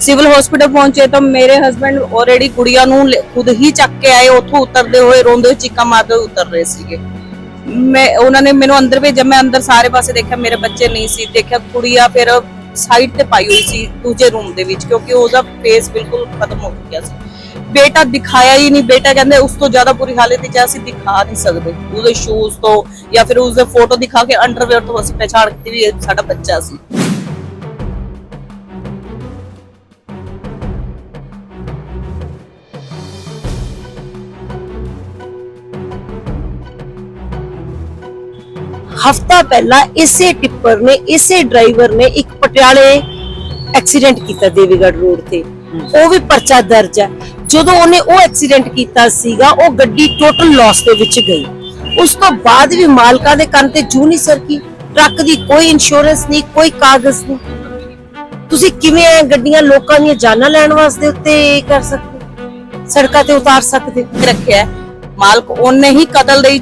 Civil hospital ਪਹੁੰਚੇ ਤਾਂ ਮੇਰੇ ਹਸਬੰਡ ਆਲਰੇਡੀ ਕੁੜੀਆਂ ਨੂੰ ਖੁਦ ਹੀ ਚੱਕ ਕੇ ਆਏ, ਉੱਥੋਂ ਉਤਰਦੇ ਹੋਏ, ਰੋਂਦੇ ਚੀਕਾਂ ਮਾਰਦੇ ਉਤਰ ਰਹੇ ਸੀਗੇ। ਮੈਂ, ਉਹਨਾਂ ਨੇ ਮੈਨੂੰ ਅੰਦਰ ਭੇਜਿਆ, ਮੈਂ ਅੰਦਰ ਸਾਰੇ ਪਾਸੇ ਦੇਖਿਆ, ਮੇਰੇ ਬੱਚੇ ਨਹੀਂ ਸੀ, ਦੇਖਿਆ ਕੁੜੀਆਂ ਫਿਰ ਸਾਈਡ ਤੇ ਪਾਈ ਹੋਈ ਸੀ ਦੂਜੇ ਰੂਮ ਦੇ ਵਿੱਚ, ਕਿਉਂਕਿ ਉਹਦਾ ਫੇਸ ਬਿਲਕੁਲ ਖਤਮ ਹੋ ਗਿਆ ਸੀ। ਬੇਟਾ ਦਿਖਾਇਆ ਹੀ ਨਹੀਂ, ਬੇਟਾ ਕਹਿੰਦੇ ਉਸ ਤੋਂ ਜ਼ਿਆਦਾ ਬੁਰੀ ਹਾਲਤ ਵਿੱਚ ਅਸੀਂ ਦਿਖਾ ਨਹੀਂ ਸਕਦੇ। ਉਹਦੇ ਸ਼ੂਜ਼ ਤੋਂ ਜਾਂ ਫਿਰ ਉਸਦੇ ਫੋਟੋ ਦਿਖਾ ਕੇ ਅੰਡਰਵੇਅਰ ਤੋਂ ਅਸੀਂ ਪਛਾਣ ਕੀਤੀ ਵੀ ਸਾਡਾ ਬੱਚਾ ਸੀ। ਹਫਤਾ ਪਹਿਲਾਂ ਇਸੇ ਟਿੱਪਰ ਨੇ, ਇਸੇ ਡਰਾਈਵਰ ਨੇ ਇੱਕ ਪਟਿਆਲੇ ਐਕਸੀਡੈਂਟ ਕੀਤਾ ਦੇਵੀਗੜ੍ਹ ਰੋਡ ਤੇ। ਉਹ ਵੀ ਪਰਚਾ ਦਰਜ ਹੈ। ਜਦੋਂ ਉਹਨੇ ਉਹ ਐਕਸੀਡੈਂਟ ਕੀਤਾ ਸੀਗਾ, ਉਹ ਗੱਡੀ ਟੋਟਲ ਲਾਸ ਦੇ ਵਿੱਚ ਗਈ। ਉਸ ਤੋਂ ਬਾਅਦ ਵੀ ਮਾਲਕਾਂ ਦੇ ਕੰਨ ਤੇ ਜੂ ਨਹੀਂ ਸਰਕੀ। ਟਰੱਕ ਦੀ ਕੋਈ ਇੰਸ਼ੋਰੈਂਸ ਨਹੀਂ, ਕੋਈ ਕਾਗਜ਼ ਨਹੀਂ। ਤੁਸੀਂ ਕਿਵੇਂ ਇਹ ਗੱਡੀਆਂ ਲੋਕਾਂ ਦੀਆਂ ਜਾਨਾਂ ਲੈਣ ਵਾਸਤੇ ਉੱਤੇ ਕਰ ਸਕਦੇ ਸੜਕਾਂ ਤੇ ਉਤਾਰ ਸਕਦੇ ਰੱਖਿਆ ਮਾਲਕ ਉਹਨੇ ਹੀ ਕਤਲ ਦੇ ਹੀ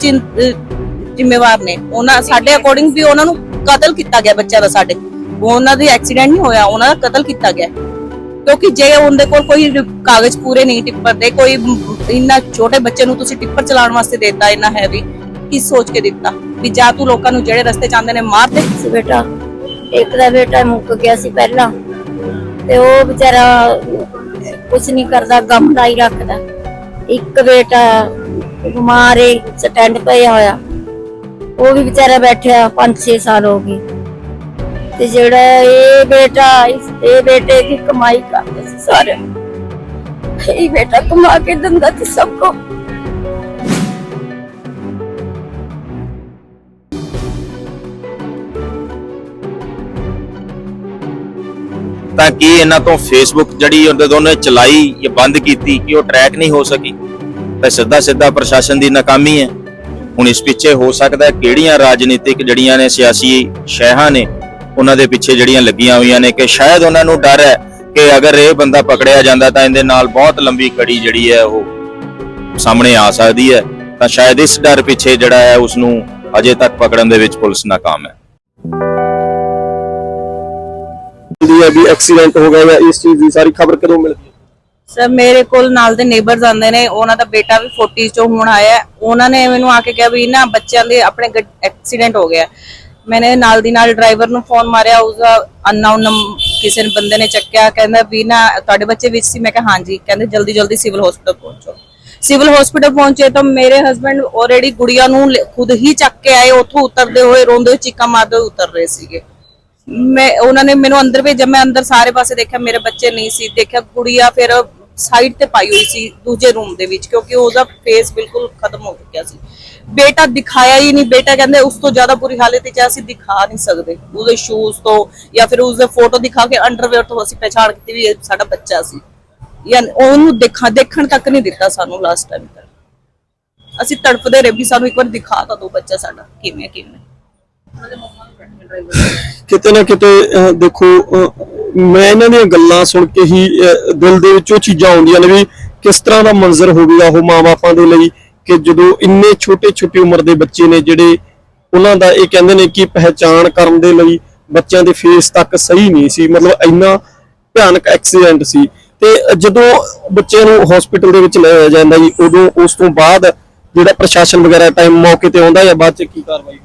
ਜ਼ਿੰਮੇਵਾਰ ਨੇ। ਉਹਨਾਂ ਸਾਡੇ ਅਕੋਰਡਿੰਗ ਵੀ ਉਹਨਾਂ ਨੂੰ ਕਤਲ ਕੀਤਾ ਗਿਆ ਬੱਚਾ ਦਾ ਸਾਡੇ। ਉਹਨਾਂ ਦੀ ਐਕਸੀਡੈਂਟ ਨਹੀਂ ਹੋਇਆ, ਉਹਨਾਂ ਦਾ ਕਤਲ ਕੀਤਾ ਗਿਆ। ਕਿਉਂਕਿ ਜੇ ਉਹਦੇ ਕੋਲ ਕੋਈ ਕਾਗਜ਼ ਪੂਰੇ ਨਹੀਂ ਟਿੱਪਰ ਦੇ ਕੋਈ ਇੰਨਾ ਛੋਟੇ ਬੱਚੇ ਨੂੰ ਤੁਸੀਂ ਟਿੱਪਰ ਚਲਾਉਣ ਵਾਸਤੇ ਦਿੱਤਾ, ਇੰਨਾ ਹੈਵੀ ਕੀ ਸੋਚ ਕੇ ਦਿੱਤਾ? ਵੀ ਜਾ ਤੂੰ ਲੋਕਾਂ ਨੂੰ ਜਿਹੜੇ ਰਸਤੇ ਚਾਹੁੰਦੇ ਨੇ ਮਾਰ ਦੇ। ਸੀ ਬੇਟਾ, ਇੱਕ ਦਾ ਬੇਟਾ ਮੁੱਕ ਗਿਆ ਸੀ ਪਹਿਲਾਂ। ਤੇ ਉਹ ਵਿਚਾਰਾ ਕੁਝ ਨਹੀਂ ਕਰਦਾ, ਗਮ ਦਾ ਹੀ ਰੱਖਦਾ। ਇੱਕ ਬੇਟਾ ਬਿਮਾਰ ਹੈ ਸਟੈਂਡ ਪਿਆ ਹੋਇਆ। ਉਹ ਵੀ ਵਿਚਾਰਾ ਬੈਠਿਆ 5-6 ਸਾਲ ਹੋ ਗਏ। ਤੇ ਜਿਹੜਾ ਇਹ ਬੇਟਾ, ਇਹ ਬੇਟੇ ਦੀ ਕਮਾਈ ਕਰਦੇ ਸੀ ਸਾਰੇ ਇਹ ਬੇਟਾ ਕਮਾ ਕੇ ਦਿੰਦਾ ਸੀ ਸਭ ਕੋ। ਤਾਂ ਕੀ ਇਹਨਾਂ ਤੋਂ ਫੇਸਬੁੱਕ ਜਿਹੜੀ ਉਹਦੇ ਦੋਨੇ ਚਲਾਈ ਜਾਂ ਬੰਦ ਕੀਤੀ, ਕਿ ਉਹ ਟਰੈਕ ਨਹੀਂ ਹੋ ਸਕੀ? ਤਾਂ ਸਿੱਧਾ ਸਿੱਧਾ ਪ੍ਰਸ਼ਾਸਨ ਦੀ ਨਾਕਾਮੀ ਹੈ। ਹੁਣ ਇਸ ਪਿੱਛੇ ਹੋ ਸਕਦਾ ਕਿਹੜੀਆਂ ਰਾਜਨੀਤਿਕ ਜਿਹੜੀਆਂ ਨੇ, ਸਿਆਸੀ ਸ਼ਹਿਹਾਂ ਨੇ, ਉਹਨਾਂ ਦੇ ਪਿੱਛੇ ਜਿਹੜੀਆਂ ਲੱਗੀਆਂ ਹੋਈਆਂ ਨੇ ਕਿ ਸ਼ਾਇਦ ਉਹਨਾਂ ਨੂੰ ਡਰ ਹੈ ਕਿ ਅਗਰ ਇਹ ਬੰਦਾ ਪਕੜਿਆ ਜਾਂਦਾ ਤਾਂ ਇਹਦੇ ਨਾਲ ਬਹੁਤ ਲੰਬੀ ਕੜੀ ਜਿਹੜੀ ਹੈ ਉਹ ਸਾਹਮਣੇ ਆ ਸਕਦੀ ਹੈ। ਤਾਂ ਸ਼ਾਇਦ ਇਸ ਡਰ ਪਿੱਛੇ ਜਿਹੜਾ ਹੈ ਉਸ ਨੂੰ ਅਜੇ ਤੱਕ ਪਕੜਨ ਦੇ ਵਿੱਚ ਪੁਲਿਸ ਨਾਕਾਮ ਹੈ। ਮਿਲਦੀ ਹੈ ਵੀ ਐਕਸੀਡੈਂਟ ਹੋ ਗਿਆ ਜਾਂ ਇਸ ਚੀਜ਼ ਦੀ ਸਾਰੀ ਖਬਰ ਕਦੋਂ ਮਿਲ ਸਰ ਮੇਰੇ ਕੋਲ ਨਾਲ ਦੇ ਨੇਬਰਸ ਆਂਦੇ ਨੇ, ਉਹਨਾਂ ਦਾ ਬੇਟਾ ਵੀ 40 ਚੋਂ ਹੁਣ ਆਇਆ ਉਹਨਾਂ ਨੇ ਮੈਨੂੰ ਆ ਕੇ ਕਿਹਾ ਵੀ ਨਾ ਬੱਚਿਆਂ ਦੇ ਆਪਣੇ ਐਕਸੀਡੈਂਟ ਹੋ ਗਿਆ। ਹੈ। ਨਾਲ ਦੀ ਨਾਲ ਡਰਾਈਵਰ ਨੂੰ ਫੋਨ ਮਾਰਿਆ ਉਸਦਾ ਅਨਨੋਨ ਕਿਸੇ ਬੰਦੇ ਨੇ ਚੱਕਿਆ, ਕਹਿੰਦਾ ਵੀ ਨਾ ਤੁਹਾਡੇ ਬੱਚੇ ਵਿੱਚ ਸੀ। ਮੈਂ ਕਿਹਾ, ਹਾਂਜੀ। ਕਹਿੰਦੇ ਜਲਦੀ ਜਲਦੀ ਸਿਵਲ ਹਸਪੀਟਲ ਪਹੁੰਚੋ। ਸਿਵਲ ਹਸਪੀਟਲ ਪਹੁੰਚੇ ਤਾਂ ਮੇਰੇ ਹਸਬੰਡ ਆਲਰੇਡੀ ਗੁੜੀਆਂ ਨੂੰ ਖੁਦ ਹੀ ਚੱਕ ਕੇ ਆਏ, ਉੱਥੋਂ ਉਤਰਦੇ ਹੋਏ, ਰੋਂਦੇ ਹੋਏ ਚੀਕਾਂ ਮਾਰਦੇ ਹੋਏ ਉਤਰ ਰਹੇ ਸੀਗੇ। ਮੈਂ, ਉਹਨਾਂ ਨੇ ਮੈਨੂੰ ਅੰਦਰ ਭੇਜਿਆ। ਮੈਂ ਅੰਦਰ ਸਾਰੇ ਪਾਸੇ ਦੇਖਿਆ। ਮੇਰੇ ਬੱਚੇ ਨਹੀਂ ਸੀ। ਦੇਖਿਆ ਕੁੜੀਆਂ ਫਿਰ ਸਾਈਡ ਤੇ ਪਾਈ ਹੋਈ ਸੀ ਦੂਜੇ ਰੂਮ ਦੇ ਵਿੱਚ, ਕਿਉਂਕਿ ਉਹਦਾ ਫੇਸ ਬਿਲਕੁਲ ਖਤਮ ਹੋ ਚੁੱਕਿਆ ਸੀ। ਬੇਟਾ ਦਿਖਾਇਆ ਹੀ ਨਹੀਂ, ਬੇਟਾ ਕਹਿੰਦੇ ਉਸ ਤੋਂ ਜ਼ਿਆਦਾ ਬੁਰੀ ਹਾਲਤ ਵਿੱਚ ਅਸੀਂ ਦਿਖਾ ਨਹੀਂ ਸਕਦੇ। ਉਹਦੇ ਸ਼ੂਜ਼ ਤੋਂ ਜਾਂ ਫਿਰ ਉਸਦੇ ਫੋਟੋ ਦਿਖਾ ਕੇ ਅੰਡਰਵੇਅਰ ਤੋਂ ਅਸੀਂ ਪਛਾਣ ਕੀਤੀ ਵੀ ਇਹ ਸਾਡਾ ਬੱਚਾ ਸੀ। ਜਾਂ ਉਹਨੂੰ ਦੇਖਾ, ਦੇਖਣ ਤੱਕ ਨਹੀਂ ਦਿੱਤਾ ਸਾਨੂੰ ਲਾਸਟ ਟਾਈਮ ਤੱਕ। ਅਸੀਂ ਤੜਫਦੇ ਰਹੇ ਵੀ ਸਾਨੂੰ ਇੱਕ ਵਾਰ ਦਿਖਾ ਤਾਂ ਦੋ ਬੱਚਾ ਸਾਡਾ ਕਿਵੇਂ ਕਿਵੇਂ ਕਿਤੇ ਨਾ ਕਿਤੇ ਦੇਖੋ ਮੈਂ ਇਹਨਾਂ ਦੀਆਂ ਗੱਲਾਂ ਸੁਣ ਕੇ ਹੀ ਅਹ, ਦਿਲ ਦੇ ਵਿੱਚ ਉਹ ਚੀਜ਼ਾਂ ਆਉਂਦੀਆਂ ਨੇ ਵੀ ਕਿਸ ਤਰ੍ਹਾਂ ਦਾ ਮੰਜ਼ਰ ਹੋਵੇਗਾ ਉਹ ਮਾਪਿਆਂ ਦੇ ਲਈ ਕਿ ਜਦੋਂ ਇੰਨੇ ਛੋਟੇ ਛੋਟੀ ਉਮਰ ਦੇ ਬੱਚੇ ਨੇ ਜਿਹੜੇ ਉਹਨਾਂ ਦਾ ਇਹ ਕਹਿੰਦੇ ਨੇ ਕਿ ਪਹਿਚਾਣ ਕਰਨ ਦੇ ਲਈ ਬੱਚਿਆਂ ਦੇ ਫੇਸ ਤੱਕ ਸਹੀ ਨਹੀਂ ਸੀ ਮਤਲਬ ਇੰਨਾ ਭਿਆਨਕ ਐਕਸੀਡੈਂਟ ਸੀ। ਤੇ ਜਦੋਂ ਬੱਚੇ ਨੂੰ ਹਸਪੀਟਲ ਦੇ ਵਿੱਚ ਲਿਆਇਆ ਜਾਂਦਾ ਜੀ ਉਦੋਂ ਉਸ ਤੋਂ ਬਾਅਦ ਜਿਹੜਾ ਪ੍ਰਸ਼ਾਸਨ ਵਗੈਰਾ ਟਾਈਮ ਮੌਕੇ ਤੇ ਆਉਂਦਾ ਜਾਂ ਬਾਅਦ ਚ ਕੀ ਕਾਰਵਾਈ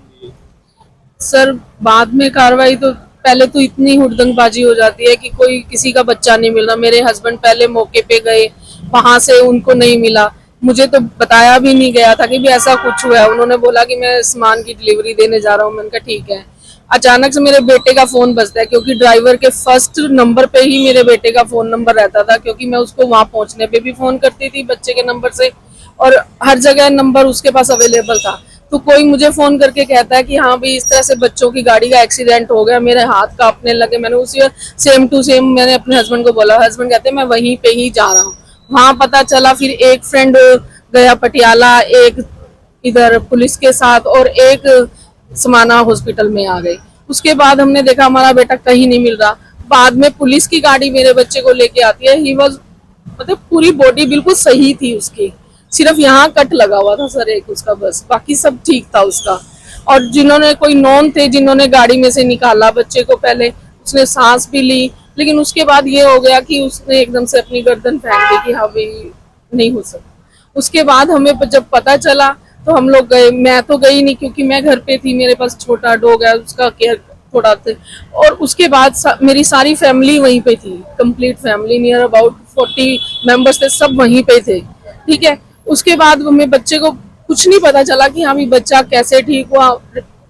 सर, बाद में कार्रवाई तो पहले तो इतनी हुड़दंगबाजी हो जाती है कि कोई किसी का बच्चा नहीं मिल रहा। मेरे हस्बैंड पहले मौके पे गए, वहाँ से उनको नहीं मिला। मुझे तो बताया भी नहीं गया था कि भी ऐसा कुछ हुआ है। उन्होंने बोला कि मैं सामान की डिलीवरी देने जा रहा हूँ। मैंने कहा, ठीक है। अचानक से मेरे बेटे का फ़ोन बजता है, क्योंकि ड्राइवर के फ़र्स्ट नंबर पे ही मेरे बेटे का फ़ोन नंबर रहता था, क्योंकि मैं उसको वहाँ पहुँचने पे भी फ़ोन करती थी बच्चे के नंबर से। और हर जगह नंबर उसके पास अवेलेबल था। तो कोई मुझे फ़ोन करके कहता है कि हाँ भाई, इस तरह से बच्चों की गाड़ी का एक्सीडेंट हो गया, मेरे हाथ कांपने लगे। मैंने उसी सेम टू सेम मैंने अपने हस्बैंड को बोला हस्बैंड कहते हैं, मैं वहीं पे ही जा रहा हूँ। वहाँ पता चला, फिर एक फ्रेंड गया पटियाला, एक इधर पुलिस के साथ और एक समाना हॉस्पिटल में आ गई। उसके बाद हमने देखा, हमारा बेटा कहीं नहीं मिल रहा। बाद में पुलिस की गाड़ी मेरे बच्चे को लेके आती है। ही वॉज़ मतलब पूरी बॉडी बिल्कुल सही थी उसकी। सिर्फ़ यहाँ कट लगा हुआ था सर एक उसका बस। बाकी सब ठीक था उसका। और जिन्होंने कोई नॉन थे जिन्होंने गाड़ी में से निकाला बच्चे को पहले उसने सांस भी ली। लेकिन उसके बाद ये हो गया कि उसने एकदम से अपनी गर्दन फेंक दी कि हाँ भाई नहीं हो सकता। उसके बाद हमें जब पता चला तो हम लोग गए। मैं तो गई नहीं क्योंकि मैं घर पे थी मेरे पास छोटा डॉग है उसका केयर थोड़ा थे। और उसके बाद सा, मेरी सारी फैमिली वहीं पे थी। Complete family near about forty members थे सब वहीं पे थे। ठीक है? उसके बाद हमें बच्चे को कुछ नहीं पता चला कि हाँ भी बच्चा कैसे ठीक हुआ।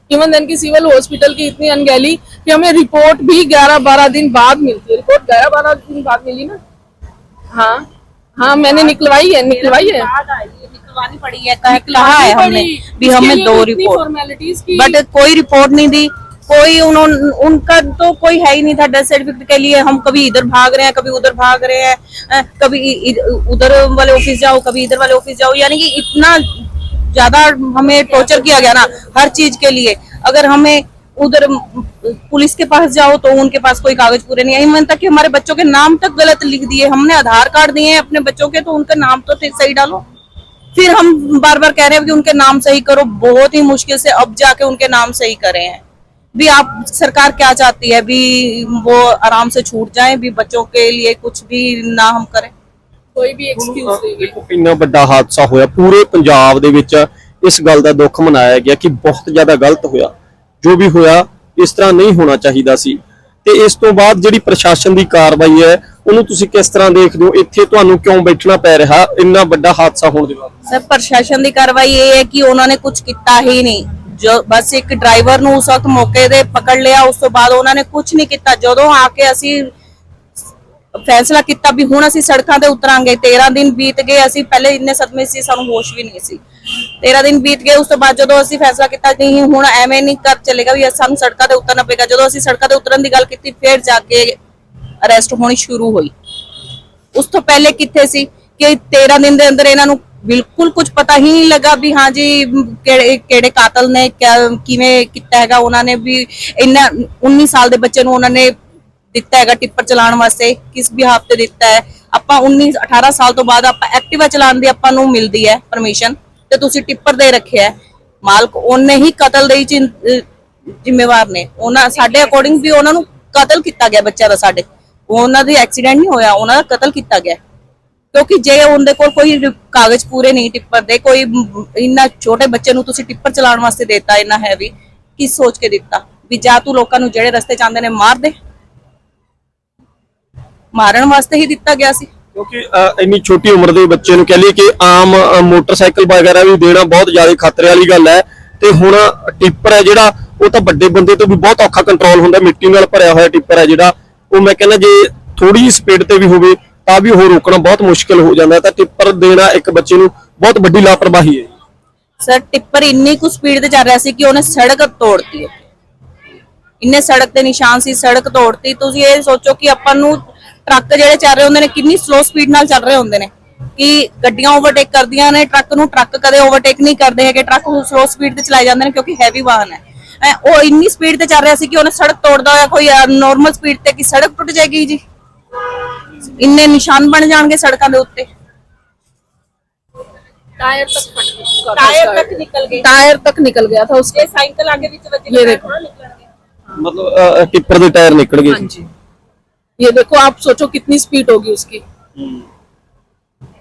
इवन देन की सिविल हॉस्पिटल की इतनी अनगैली कि हमें रिपोर्ट भी 11-12 दिन बाद मिलती है। रिपोर्ट 11-12 दिन बाद मिली ना? हाँ हाँ मैंने निकलवाई है निकलवाई है। निकलवानी पड़ी है कहा है हमने। भी हमें दो रिपोर्ट बट कोई रिपोर्ट नहीं दी। कोई उन्होंने उनका तो कोई है ही नहीं था डेथ सर्टिफिकेट के लिए। हम कभी इधर भाग रहे हैं, कभी उधर भाग रहे हैं कभी उधर वाले ऑफ़िस जाओ, कभी इधर वाले ऑफ़िस जाओ। यानी कि इतना ज़्यादा हमें टॉर्चर किया गया ना हर चीज़ के लिए। अगर हमें उधर पुलिस के पास जाओ तो उनके पास कोई कागज़ पूरे नहीं है। इवन तक कि हमारे बच्चों के नाम तक गलत लिख दिए। हमने आधार कार्ड दिए हैं अपने बच्चों के तो उनका नाम तो सही डालो। फिर हम बार बार कह रहे हैं कि उनके नाम सही करो। बहुत ही मुश्किल से अब जाके उनके नाम सही करे। हैं भी आप सरकार क्या चाहती है भी वो आराम से छूट जाएं भी बच्चों के लिए कुछ भी ना हम करें कोई भी एक्सक्यूज नहीं है ਦੇਖੋ ਇੰਨਾ ਵੱਡਾ ਹਾਦਸਾ ਹੋਇਆ ਪੂਰੇ ਪੰਜਾਬ ਦੇ ਵਿੱਚ ਇਸ ਗੱਲ ਦਾ ਦੁੱਖ ਮਨਾਇਆ ਗਿਆ ਕਿ ਬਹੁਤ ਜ਼ਿਆਦਾ ਗਲਤ ਹੋਇਆ ਜੋ ਵੀ ਹੋਇਆ ਇਸ ਤਰ੍ਹਾਂ ਨਹੀਂ ਹੋਣਾ ਚਾਹੀਦਾ ਸੀ ਤੇ ਇਸ ਤੋਂ ਬਾਅਦ ਜਿਹੜੀ ਪ੍ਰਸ਼ਾਸਨ ਦੀ ਕਾਰਵਾਈ ਹੈ ਉਹਨੂੰ ਤੁਸੀਂ ਕਿਸ ਤਰ੍ਹਾਂ ਦੇਖਦੇ ਹੋ ਇੱਥੇ ਤੁਹਾਨੂੰ ਕਿਉਂ ਬੈਠਣਾ ਪੈ ਰਿਹਾ ਇੰਨਾ ਵੱਡਾ ਹਾਦਸਾ ਹੋਣ ਦੇ ਬਾਅਦ ਸਰ ਪ੍ਰਸ਼ਾਸਨ ਦੀ ਕਾਰਵਾਈ ਇਹ ਹੈ ਕਿ ਉਹਨਾਂ ਨੇ ਕੁਝ ਕੀਤਾ ਹੀ ਨਹੀਂ ਜੋ ਬਸ ਇੱਕ ਡਰਾਈਵਰ ਨੂੰ ਉਸ ਵਕਤ ਮੌਕੇ ਤੇ ਪਕੜ ਲਿਆ, ਉਸ ਤੋਂ ਬਾਅਦ ਉਹਨਾਂ ਨੇ ਕੁਝ ਨਹੀਂ ਕੀਤਾ। ਜਦੋਂ ਆ ਕੇ ਅਸੀਂ ਫੈਸਲਾ ਕੀਤਾ ਵੀ ਹੁਣ ਅਸੀਂ ਸੜਕਾਂ ਤੇ ਉਤਰਾਂਗੇ 13 ਦਿਨ ਬੀਤ ਗਏ, ਅਸੀਂ ਪਹਿਲੇ ਇੰਨੇ ਸਦਮੇ ਸੀ, ਸਾਨੂੰ ਹੋਸ਼ ਵੀ ਨਹੀਂ ਸੀ। 13 ਦਿਨ ਬੀਤ ਗਏ, ਉਸ ਤੋਂ ਬਾਅਦ ਜਦੋਂ ਅਸੀਂ ਫੈਸਲਾ ਕੀਤਾ ਨਹੀਂ ਹੁਣ ਐਵੇਂ ਨਹੀਂ ਕਰ ਚੱਲੇਗਾ ਵੀ ਸਾਨੂੰ ਸੜਕਾਂ ਤੇ ਉਤਰਨਾ ਪਏਗਾ, ਜਦੋਂ ਅਸੀਂ ਸੜਕਾਂ ਤੇ ਉਤਰਨ ਦੀ ਗੱਲ ਕੀਤੀ, ਫਿਰ ਜਾ ਕੇ ਅਰੈਸਟ ਹੋਣੀ ਸ਼ੁਰੂ ਹੋਈ। ਉਸ ਤੋਂ ਪਹਿਲੇ ਕਿੱਥੇ ਸੀ ਕਿ 13 ਦਿਨ ਦੇ ਅੰਦਰ ਇਹਨਾਂ ਨੂੰ ਬਿਲਕੁਲ ਕੁਝ ਪਤਾ ਹੀ ਨਹੀਂ ਲੱਗਾ ਵੀ ਹਾਂ ਜੀ, ਕਿਹੜੇ ਕਿਹੜੇ ਕਾਤਲ ਨੇ ਕਿਵੇਂ ਕੀਤਾ ਹੈਗਾ, ਉਹਨਾਂ ਨੇ ਵੀ ਇੰਨਾ 19 ਸਾਲ ਦੇ ਬੱਚੇ ਨੂੰ ਉਹਨਾਂ ਨੇ ਦਿੱਤਾ ਹੈਗਾ ਟਿੱਪਰ ਚਲਾਉਣ ਵਾਸਤੇ, ਕਿਸ ਬਿਹਾਫ ਤੇ ਦਿੱਤਾ ਹੈ। ਆਪਾਂ 19 18 ਸਾਲ ਤੋਂ ਬਾਅਦ ਆਪਾਂ ਐਕਟਿਵਾ ਚਲਾਉਣ ਦੀ ਆਪਾਂ ਨੂੰ ਮਿਲਦੀ ਹੈ ਪਰਮਿਸ਼ਨ ਤੇ ਤੁਸੀਂ ਟਿੱਪਰ ਦੇ ਰੱਖਿਆ ਮਾਲਕ ਉਹਨੇ ਹੀ ਕਤਲ ਦੇ ਜ਼ਿੰਮੇਵਾਰ ਨੇ। ਉਹਨਾਂ, ਸਾਡੇ ਅਕੋਰਡਿੰਗ ਵੀ ਉਹਨਾਂ ਨੂੰ ਕਤਲ ਕੀਤਾ ਗਿਆ ਬੱਚਿਆਂ ਦਾ ਸਾਡੇ। ਉਹਨਾਂ ਦੀ ਐਕਸੀਡੈਂਟ ਨਹੀਂ ਹੋਇਆ, ਉਹਨਾਂ ਦਾ ਕਤਲ ਕੀਤਾ ਗਿਆ। ਕਿਉਂਕਿ ਜੇ ਉਹਦੇ ਕੋਲ ਕੋਈ ਕਾਗਜ਼ ਪੂਰੇ ਨਹੀਂ ਟਿੱਪਰ ਦੇ ਕੋਈ ਇੰਨਾ ਛੋਟੇ ਬੱਚੇ ਨੂੰ ਤੁਸੀਂ ਟਿੱਪਰ ਚਲਾਉਣ ਵਾਸਤੇ ਦਿੱਤਾ, ਇੰਨਾ ਹੈਵੀ ਕੀ ਸੋਚ ਕੇ ਦਿੱਤਾ? ਵੀ ਜਾਂ ਤੂੰ ਲੋਕਾਂ ਨੂੰ ਜਿਹੜੇ ਰਸਤੇ ਚਾਹੁੰਦੇ ਨੇ ਮਾਰ ਦੇ? ਮਾਰਨ ਵਾਸਤੇ ਹੀ ਦਿੱਤਾ ਗਿਆ ਸੀ। ਕਿਉਂਕਿ ਇੰਨੀ ਛੋਟੀ ਉਮਰ ਦੇ ਬੱਚੇ ਨੂੰ ਕਹਿ ਕਿ ਆਮ ਮੋਟਰਸਾਈਕਲ ਵਗੈਰਾ ਵੀ ਦੇਣਾ ਬਹੁਤ ਜ਼ਿਆਦਾ ਖਤਰੇ ਵਾਲੀ ਗੱਲ ਹੈ। ਤੇ ਹੁਣ ਟਿੱਪਰ ਹੈ ਜਿਹੜਾ, ਉਹ ਤਾਂ ਵੱਡੇ ਬੰਦੇ ਤੋਂ ਵੀ ਬਹੁਤ ਔਖਾ ਕੰਟਰੋਲ ਹੁੰਦਾ। ਮਿੱਟੀ ਨਾਲ ਭਰਿਆ ਹੋਇਆ ਟਿੱਪਰ ਹੈ ਜਿਹੜਾ। ਉਹ ਮੈਂ ਕਹਿੰਦਾ ਜੇ ਥੋੜੀ ਸਪੀਡ ਤੇ ਵੀ ਹੋਵੇ ਤਾਂ ਵੀ ਉਹ ਰੋਕਣਾ ਬਹੁਤ ਮੁਸ਼ਕਲ ਹੋ ਜਾਂਦਾ ਤਾਂ ਟਿੱਪਰ ਦੇਣਾ ਇੱਕ ਬੱਚੇ ਨੂੰ ਬਹੁਤ ਵੱਡੀ ਲਾਪਰਵਾਹੀ ਹੈ ਸਰ, ਟਿੱਪਰ ਇੰਨੀ ਕੁ ਸਪੀਡ ਤੇ ਚੱਲ ਰਿਹਾ ਸੀ ਕਿ ਉਹਨੇ ਸੜਕ ਤੋੜਤੀ ਇੰਨੇ ਸੜਕ ਤੇ ਨਿਸ਼ਾਨ ਸੀ, ਸੜਕ ਤੋੜਤੀ। ਤੁਸੀਂ ਇਹ ਸੋਚੋ ਕਿ ਆਪਾਂ ਨੂੰ ਟਰੱਕ ਜਿਹੜੇ ਚੱਲ ਰਹੇ ਹੁੰਦੇ ਨੇ, ਕਿੰਨੀ ਸਲੋ ਸਪੀਡ ਨਾਲ ਚੱਲ ਰਹੇ ਹੁੰਦੇ ਨੇ। ਕਿ ਗੱਡੀਆਂ ਓਵਰਟੇਕ ਕਰਦੀਆਂ ਨੇ, ਟਰੱਕ ਨੂੰ ਟਰੱਕ ਕਦੇ ਓਵਰਟੇਕ ਨਹੀਂ ਕਰਦੇ ਹੈਗੇ। ਟਰੱਕ ਸਲੋ ਸਪੀਡ ਤੇ ਚਲਾਏ ਜਾਂਦੇ ਨੇ ਕਿਉਂਕਿ ਹੈਵੀ ਵਾਹਨ ਹੈ। ਉਹ ਇੰਨੀ ਸਪੀਡ ਤੇ ਚੱਲ ਰਿਹਾ ਸੀ ਕਿ ਉਹਨੇ ਸੜਕ ਤੋੜਦਾ ਹੋਇਆ ਕੋਈ ਨਾਰਮਲ ਸਪੀਡ ਤੇ ਕਿ ਸੜਕ ਟੁੱਟ ਜਾਏਗੀ ਜੀ। ਇੰਨੇ ਨਿਸ਼ਾਨ ਬਣ ਜਾਣਗੇ ਸੜਕਾਂ ਦੇ ਉੱਤੇ टायर तक फट चुका था टायर उसका। तक निकल गए टायर तक निकल गया था उसके ਸਾਈਕਲ ਅੱਗੇ ਵਿੱਚ ਵੱਜ ये देखो ਮਤਲਬ ਅ, ਟਿੱਪਰ ਦੇ ਟਾਇਰ ਨਿਕਲ ਗਏ हाँ जी ये देखो आप सोचो कितनी स्पीड होगी उसकी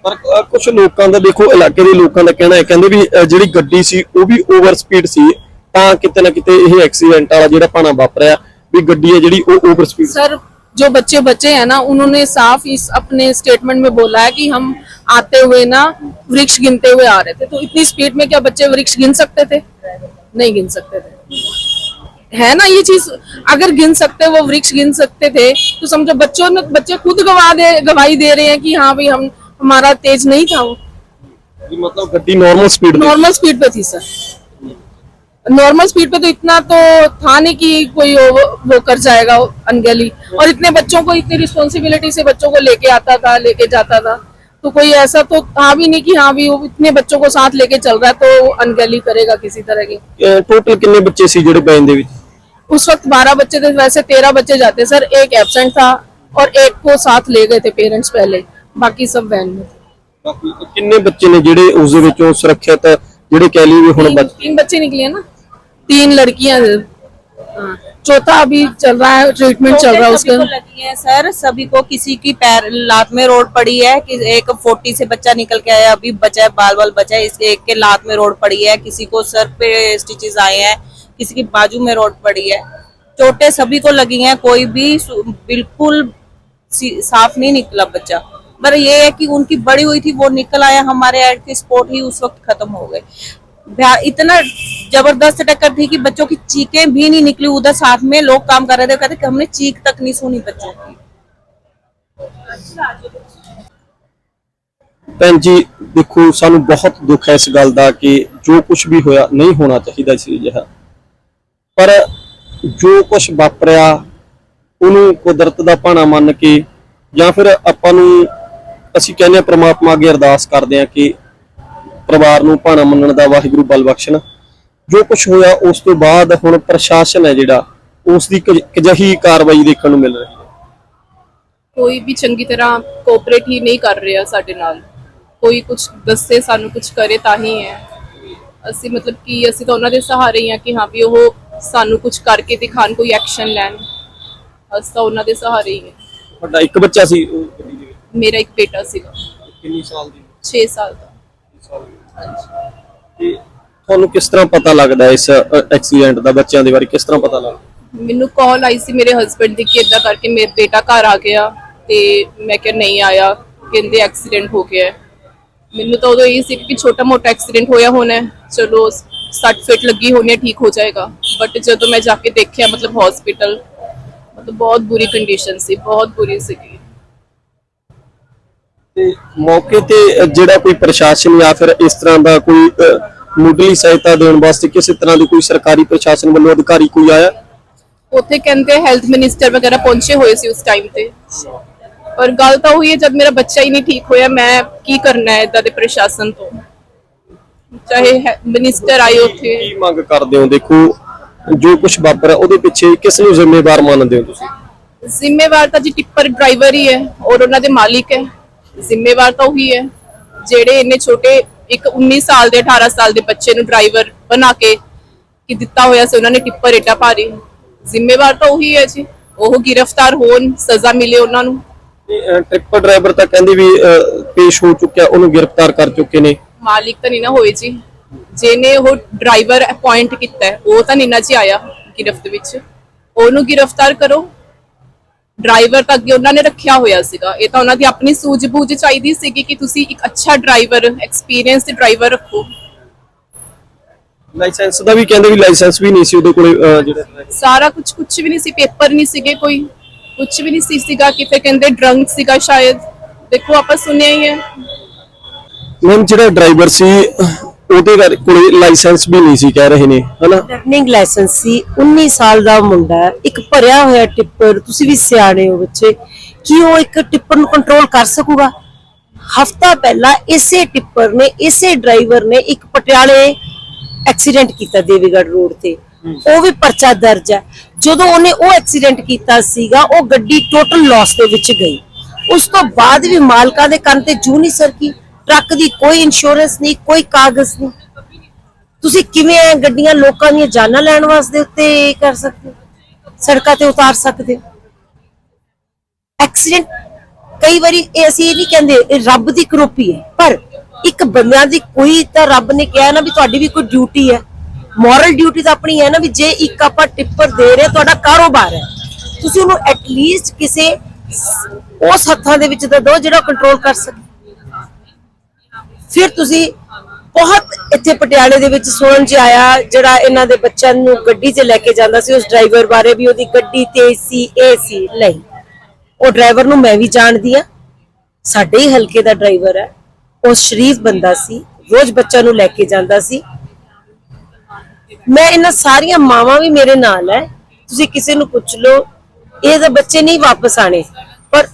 ਪਰ ਕੁਝ ਲੋਕਾਂ ਦਾ ਦੇਖੋ ਇਲਾਕੇ ਦੇ ਲੋਕਾਂ ਦਾ ਕਹਿਣਾ ਹੈ ਕਹਿੰਦੇ ਵੀ ਅ, ਜਿਹੜੀ ਗੱਡੀ ਸੀ ਉਹ ਵੀ ਓਵਰ ਸਪੀਡ ਸੀ ਤਾਂ ਕਿਤੇ ਨਾ ਕਿਤੇ ਇਹ ਐਕਸੀਡੈਂਟ ਵਾਲਾ ਜਿਹੜਾ ਭਾਣਾ ਵਾਪਰਿਆ ਵੀ ਗੱਡੀ ਹੈ ਜਿਹੜੀ ਉਹ ਓਵਰ ਸਪੀਡ सर जो बच्चे बच्चे हैं ना उन्होंने साफ़ इस अपने स्टेटमेंट में बोला है कि हम आते हुए ना वृक्ष गिनते हुए आ रहे थे। तो इतनी स्पीड में क्या बच्चे वृक्ष गिन सकते थे? नहीं गिन सकते थे। है ना ये चीज़? अगर गिन सकते वो वृक्ष गिन सकते थे तो समझो बच्चों ने बच्चे खुद गवा दे गवाही दे रहे हैं कि हाँ भाई हम हमारा तेज नहीं था वो। मतलब गड्डी नॉर्मल स्पीड नॉर्मल स्पीड पे थी सर नॉर्मल स्पीड पे तो इतना तो था नहीं कि कोई वो, वो कर जाएगा अनगली और इतने बच्चों को इतनी रिस्पॉन्सिबिलिटी से बच्चों को लेके आता था लेके जाता था। तो कोई ऐसा तो था भी नहीं कि हाँ भी वो इतने बच्चों को साथ लेके चल रहा है तो अनगली करेगा किसी तरह की। टोटल कितने बच्चे सी उस वक्त बारह बच्चे थे वैसे तेरह बच्चे जाते सर। एक एबसेंट था और एक को साथ ले गए थे पेरेंट्स पहले। बाकी सब वैन में तो किन्ने बच्चे ने जेडे उस सुरक्षित जेडे कह ली तीन बच्चे निकले ना? तीन लड़कियाँ हाँ। चौथा अभी चल रहा है ट्रीटमेंट चल रहा है उसका। लगी है सर। सभी को किसी की पैर लात में रोड पड़ी है कि एक फोर्टी से बच्चा निकल के आया अभी बचा है बाल बाल बचा है इस एक के लात में रोड पड़ी है किसी को सर पे स्टिचेस आए हैं किसी की बाजू में रोड पड़ी है। चोटें सभी को लगी हैं कोई भी बिल्कुल साफ़ नहीं निकला बच्चा। पर ये है कि उनकी बड़ी हुई थी वो निकल आया हमारे एड के स्पॉट ही उस वक्त खत्म हो गए इतना जबरदस्त टक्कर थी कि बच्चों की चीखें भी नहीं निकली उधर साथ में लोग काम कर रहे थे कहते कि हमने चीख तक नहीं सुनी बच्चों की ਭੈਣ ਜੀ ਦੇਖੋ ਸਾਨੂੰ ਬਹੁਤ ਦੁੱਖ ਹੈ ਇਸ ਗੱਲ ਦਾ ਕਿ ਜੋ ਕੁਝ ਵੀ ਹੋਇਆ ਨਹੀਂ ਹੋਣਾ ਚਾਹੀਦਾ ਸੀ ਅਜਿਹਾ ਪਰ ਜੋ ਕੁਝ ਵਾਪਰਿਆ ਉਹਨੂੰ ਕੁਦਰਤ ਦਾ ਭਾਣਾ ਮੰਨ ਕੇ ਜਾਂ ਫਿਰ ਆਪਾਂ ਨੂੰ ਅਸੀਂ ਕਹਿੰਦੇ ਹਾਂ ਪ੍ਰਮਾਤਮਾ ਅੱਗੇ ਅਰਦਾਸ ਕਰਦੇ ਹਾਂ ਕਿ ਪਰਿਵਾਰ ਨੂੰ ਭਾਣਾ ਮੰਨਣ ਦਾ ਵਾਹਿਗੁਰੂ ਬਲ ਬਖਸ਼ਣ। ਜੋ ਕੁਝ ਹੋਇਆ ਉਸ ਤੋਂ ਬਾਅਦ ਹੁਣ ਪ੍ਰਸ਼ਾਸਨ ਹੈ ਜਿਹੜਾ ਉਸ ਦੀ ਕੁਜਹੀ ਕਾਰਵਾਈ ਦੇਖਣ ਨੂੰ ਮਿਲ ਰਹੀ ਹੈ। ਕੋਈ ਵੀ ਚੰਗੀ ਤਰ੍ਹਾਂ ਕੋਆਪਰੇਟ ਹੀ ਨਹੀਂ ਕਰ ਰਿਹਾ ਸਾਡੇ ਨਾਲ। ਕੋਈ ਕੁਝ ਦੱਸੇ ਸਾਨੂੰ ਕੁਝ ਕਰੇ ਤਾਂ ਹੀ ਹੈ। ਅਸੀਂ ਮਤਲਬ ਕਿ ਅਸੀਂ ਤਾਂ ਉਹਨਾਂ ਦੇ ਸਹਾਰੇ ਹੀ ਕਿ ਹਾਂ ਵੀ ਉਹ ਸਾਨੂੰ ਕੁਝ ਕਰਕੇ ਦਿਖਾਣ ਕੋਈ ਐਕਸ਼ਨ ਲੈਣ। ਅਸੀਂ ਤਾਂ ਉਹਨਾਂ ਦੇ ਸਹਾਰੇ ਹੀ ਹਾਂ। ਵੱਡਾ ਇੱਕ ਬੱਚਾ ਸੀ ਉਹ ਦੇ ਮੇਰਾ ਇੱਕ ਬੇਟਾ ਸੀਗਾ। ਕਿੰਨੀ ਸਾਲ ਦੀ? 6 ਸਾਲ ਦਾ। ਤੇ ਤੁਹਾਨੂੰ ਕਿਸ ਤਰ੍ਹਾਂ ਪਤਾ ਲੱਗਦਾ ਇਸ ਐਕਸੀਡੈਂਟ ਦਾ ਬੱਚਿਆਂ ਦੇ ਬਾਰੇ ਕਿਸ ਤਰ੍ਹਾਂ ਪਤਾ ਲੱਗਦਾ? ਮੈਨੂੰ ਕਾਲ ਆਈ ਸੀ ਮੇਰੇ ਹਸਬੰਡ ਦੀ ਕਿ ਇਦਾਂ ਕਰਕੇ ਮੇਰਾ ਬੇਟਾ ਘਰ ਆ ਗਿਆ ਤੇ ਮੈਂ ਕਿਹਾ ਨਹੀਂ ਆਇਆ ਕਹਿੰਦੇ ਐਕਸੀਡੈਂਟ ਹੋ ਗਿਆ ਹੈ। ਮੈਨੂੰ ਤਾਂ ਉਦੋਂ ਇਹ ਸੀ ਕਿ ਛੋਟਾ ਮੋਟਾ ਐਕਸੀਡੈਂਟ ਹੋਇਆ ਹੋਣਾ ਹੈ, ਚਲੋ ਸੱਟ ਫਿਟ ਲੱਗੀ ਹੋਣੀ ਹੈ ਠੀਕ ਹੋ ਜਾਏਗਾ। ਬਟ ਜਦੋਂ ਮੈਂ ਜਾ ਕੇ ਦੇਖਿਆ ਮਤਲਬ ਹਸਪੀਟਲ ਮਤਲਬ ਬਹੁਤ ਬੁਰੀ ਕੰਡੀਸ਼ਨ ਸੀ ਬਹੁਤ ਬੁਰੀ ਸੀਗੀ। ਤੇ ਮੌਕੇ ਤੇ ਜਿਹੜਾ ਕੋਈ ਪ੍ਰਸ਼ਾਸਨ ਜਾਂ ਫਿਰ ਇਸ ਤਰ੍ਹਾਂ ਦਾ ਕੋਈ ਮੁੱਢਲੀ ਸਹਾਇਤਾ ਦੇਣ ਵਾਸਤੇ ਕਿਸੇ ਤਰ੍ਹਾਂ ਦੀ ਕੋਈ ਸਰਕਾਰੀ ਪ੍ਰਸ਼ਾਸਨ ਵੱਲੋਂ ਅਧਿਕਾਰੀ ਕੋਈ ਆਇਆ? ਉੱਥੇ ਕਹਿੰਦੇ ਹੈਲਥ ਮਿਨਿਸਟਰ ਵਗੈਰਾ ਪਹੁੰਚੇ ਹੋਏ ਸੀ ਉਸ ਟਾਈਮ ਤੇ। ਪਰ ਗੱਲ ਤਾਂ ਉਹੀ ਹੈ ਜਦ ਮੇਰਾ ਬੱਚਾ ਹੀ ਨਹੀਂ ਠੀਕ ਹੋਇਆ ਮੈਂ ਕੀ ਕਰਨਾ ਹੈ ਇਦਾਂ ਦੇ ਪ੍ਰਸ਼ਾਸਨ ਤੋਂ? ਚਾਹੇ ਮਿਨਿਸਟਰ ਆਏ ਉੱਥੇ। ਕੀ ਮੰਗ ਕਰਦੇ ਹੋ? ਦੇਖੋ ਜੋ ਕੁਝ ਵਾਪਰਿਆ ਉਹਦੇ ਪਿੱਛੇ ਕਿਸ ਨੂੰ ਜ਼ਿੰਮੇਵਾਰ ਮੰਨਦੇ ਹੋ ਤੁਸੀਂ? ਜ਼ਿੰਮੇਵਾਰ ਤਾਂ ਜੀ ਟਿੱਪਰ ਡਰਾਈਵਰ ਹੀ ਹੈ ਔਰ ਉਹਨਾਂ ਦੇ ਮਾਲਿਕ ਹੈ। ਜ਼ਿੰਮੇਵਾਰ ਤਾਂ ਉਹੀ ਹੈ ਜਿਹੜੇ ਇੰਨੇ ਛੋਟੇ ਇੱਕ 19 ਸਾਲ ਦੇ 18 ਸਾਲ ਦੇ ਬੱਚੇ ਨੂੰ ਡਰਾਈਵਰ ਬਣਾ ਕੇ ਕਿ ਦਿੱਤਾ ਹੋਇਆ ਸੀ ਉਹਨਾਂ ਨੇ ਟਿੱਪਰ ਏਟਾ ਭਾਰੀ। ਜ਼ਿੰਮੇਵਾਰ ਤਾਂ ਉਹੀ ਹੈ ਜੀ। ਉਹ ਗ੍ਰਿਫਤਾਰ ਹੋਣ ਸਜ਼ਾ ਮਿਲੇ ਉਹਨਾਂ ਨੂੰ। ਟ੍ਰਿਪਰ ਡਰਾਈਵਰ ਤਾਂ ਕਹਿੰਦੇ ਵੀ ਪੇਸ਼ ਹੋ ਚੁੱਕਿਆ ਉਹਨੂੰ ਗ੍ਰਿਫਤਾਰ ਕਰ ਚੁੱਕੇ ਨੇ। ਮਾਲਿਕ ਤਾਂ ਨਹੀਂ ਨਾ ਹੋਏ ਜੀ। ਜਿਹਨੇ ਉਹ ਡਰਾਈਵਰ ਅਪਾਇੰਟ ਕੀਤਾ ਉਹ ਤਾਂ ਨਹੀਂ ਨਾ ਜੀ ਆਇਆ ਗਿਰਫਤ ਵਿੱਚ। ਉਹਨੂੰ ਗ੍ਰਿਫਤਾਰ ਕਰੋ। ਡਰਾਈਵਰ ਤਾਂ ਅੱਗੇ ਉਹਨਾਂ ਨੇ ਰੱਖਿਆ ਹੋਇਆ ਸੀਗਾ। ਇਹ ਤਾਂ ਉਹਨਾਂ ਦੀ ਆਪਣੀ ਸੂਝ-ਬੂਝ ਚਾਹੀਦੀ ਸੀਗੀ ਕਿ ਤੁਸੀਂ ਇੱਕ ਅੱਛਾ ਡਰਾਈਵਰ ਐਕਸਪੀਰੀਅੰਸਡ ਡਰਾਈਵਰ ਰੱਖੋ। ਲਾਇਸੈਂਸ ਦਾ ਵੀ ਕਹਿੰਦੇ ਵੀ ਲਾਇਸੈਂਸ ਵੀ ਨਹੀਂ ਸੀ ਉਹਦੇ ਕੋਲੇ ਜਿਹੜਾ ਸਾਰਾ ਕੁਝ ਕੁਝ ਵੀ ਨਹੀਂ ਸੀ ਪੇਪਰ ਨਹੀਂ ਸੀਗੇ ਕੋਈ। ਕੁਝ ਵੀ ਨਹੀਂ ਸੀ ਸੀਗਾ ਕਿਤੇ ਕਹਿੰਦੇ ਡਰੰਕ ਸੀਗਾ ਸ਼ਾਇਦ। ਦੇਖੋ ਆਪਾਂ ਸੁਣਿਆ ਹੀ ਹੈ। ਮੈਮ ਜਿਹੜਾ ਡਰਾਈਵਰ ਸੀ ਉਹਦੇ ਘਰ ਕੋਲੇ ਲਾਇਸੈਂਸ ਵੀ ਨਹੀਂ ਸੀ ਕਹਿ ਰਹੇ ਨੇ ਹਨਾ? ਲਰਨਿੰਗ ਲਾਇਸੈਂਸ ਸੀ 19 ਸਾਲ ਦਾ ਮੁੰਡਾ ਹੈ, ਇੱਕ ਭਰਿਆ ਹੋਇਆ ਟਿੱਪਰ ਤੁਸੀਂ ਵੀ ਸਿਆਣੇ ਹੋ ਬੱਚੇ ਕੀ ਉਹ ਇੱਕ ਟਿੱਪਰ ਨੂੰ ਕੰਟਰੋਲ ਕਰ ਸਕੂਗਾ? ਹਫਤਾ ਪਹਿਲਾਂ ਇਸੇ ਟਿੱਪਰ ਨੇ ਇਸੇ ਡਰਾਈਵਰ ਨੇ ਇੱਕ ਪਟਿਆਲੇ ਐਕਸੀਡੈਂਟ ਕੀਤਾ ਦੇਵੀਗੜ੍ਹ ਰੋਡ ਤੇ। ਉਹ ਵੀ ਪਰਚਾ ਦਰਜ ਹੈ। ਜਦੋਂ ਉਹਨੇ ਉਹ ਐਕਸੀਡੈਂਟ ਕੀਤਾ ਸੀਗਾ ਉਹ ਗੱਡੀ ਟੋਟਲ ਲਾਸ ਦੇ ਵਿੱਚ ਗਈ। ਉਸ ਤੋਂ ਬਾਅਦ ਵੀ ਮਾਲਕਾਂ ਦੇ ਕੰਨ ਤੇ ਜੂ ਨਹੀਂ ਸਰਕੀ। ਟਰੱਕ ਦੀ ਕੋਈ ਇੰਸ਼ੋਰੈਂਸ ਨਹੀਂ, ਕੋਈ ਕਾਗਜ਼ ਨਹੀਂ। ਤੁਸੀਂ ਕਿਵੇਂ ਇਹ ਗੱਡੀਆਂ ਲੋਕਾਂ ਦੀਆਂ ਜਾਨਾਂ ਲੈਣ ਵਾਸਤੇ ਉੱਤੇ ਕਰ ਸਕਦੇ ਹੋ? ਸੜਕਾਂ ਤੇ ਉਤਾਰ ਸਕਦੇ ਹੋ? ਐਕਸੀਡੈਂਟ ਕਈ ਵਾਰੀ ਇਹ ਅਸੀਂ ਇਹ ਨਹੀਂ ਕਹਿੰਦੇ, ਇਹ ਰੱਬ ਦੀ ਕਰੋਪੀ ਹੈ। ਪਰ ਇੱਕ ਬੰਦਿਆਂ ਦੀ ਕੋਈ ਤਾਂ ਰੱਬ ਨੇ ਕਿਹਾ ਨਾ ਵੀ ਤੁਹਾਡੀ ਵੀ ਕੋਈ ਡਿਊਟੀ ਹੈ। ਮੋਰਲ ਡਿਊਟੀ ਤਾਂ ਆਪਣੀ ਹੈ ਨਾ ਵੀ ਜੇ ਇੱਕ ਆਪਾਂ ਟਿੱਪਰ ਦੇ ਰਹੇ ਤੁਹਾਡਾ ਕਾਰੋਬਾਰ ਹੈ। ਤੁਸੀਂ ਉਹਨੂੰ ਐਟਲੀਸਟ ਕਿਸੇ ਉਸ ਹੱਥਾਂ ਦੇ ਵਿੱਚ ਤਾਂ ਦਿਓ ਜਿਹੜਾ ਕੰਟਰੋਲ ਕਰ ਸਕੇ। ਫਿਰ ਤੁਸੀਂ ਬਹੁਤ ਇੱਥੇ ਪਟਿਆਲੇ ਦੇ ਵਿੱਚ ਸੁਣਨ ਚ ਆਇਆ ਜਿਹੜਾ ਇਹਨਾਂ ਦੇ ਬੱਚਿਆਂ ਨੂੰ ਗੱਡੀ 'ਚ ਲੈ ਕੇ ਜਾਂਦਾ ਸੀ, ਉਸ ਡਰਾਈਵਰ ਬਾਰੇ ਵੀ ਉਹਦੀ ਗੱਡੀ ਤੇਜ਼ ਸੀ ਇਹ ਸੀ, ਨਹੀਂ। ਉਹ ਡਰਾਈਵਰ ਨੂੰ ਮੈਂ ਵੀ ਜਾਣਦੀ ਆ ਸਾਡੇ ਹੀ ਹਲਕੇ ਦਾ ਡਰਾਈਵਰ ਹੈ। ਉਹ ਸ਼ਰੀਫ ਬੰਦਾ ਸੀ, ਰੋਜ਼ ਬੱਚਿਆਂ ਨੂੰ ਲੈ ਕੇ ਜਾਂਦਾ ਸੀ। ਮੈਂ ਇਹਨਾਂ ਸਾਰੀਆਂ ਮਾਵਾਂ ਵੀ ਮੇਰੇ ਨਾਲ ਹੈ। ਤੁਸੀਂ ਕਿਸੇ ਨੂੰ ਪੁੱਛ ਲਓ, ਇਹ ਤਾਂ ਬੱਚੇ ਨਹੀਂ ਵਾਪਸ ਆਣੇ ਪਰ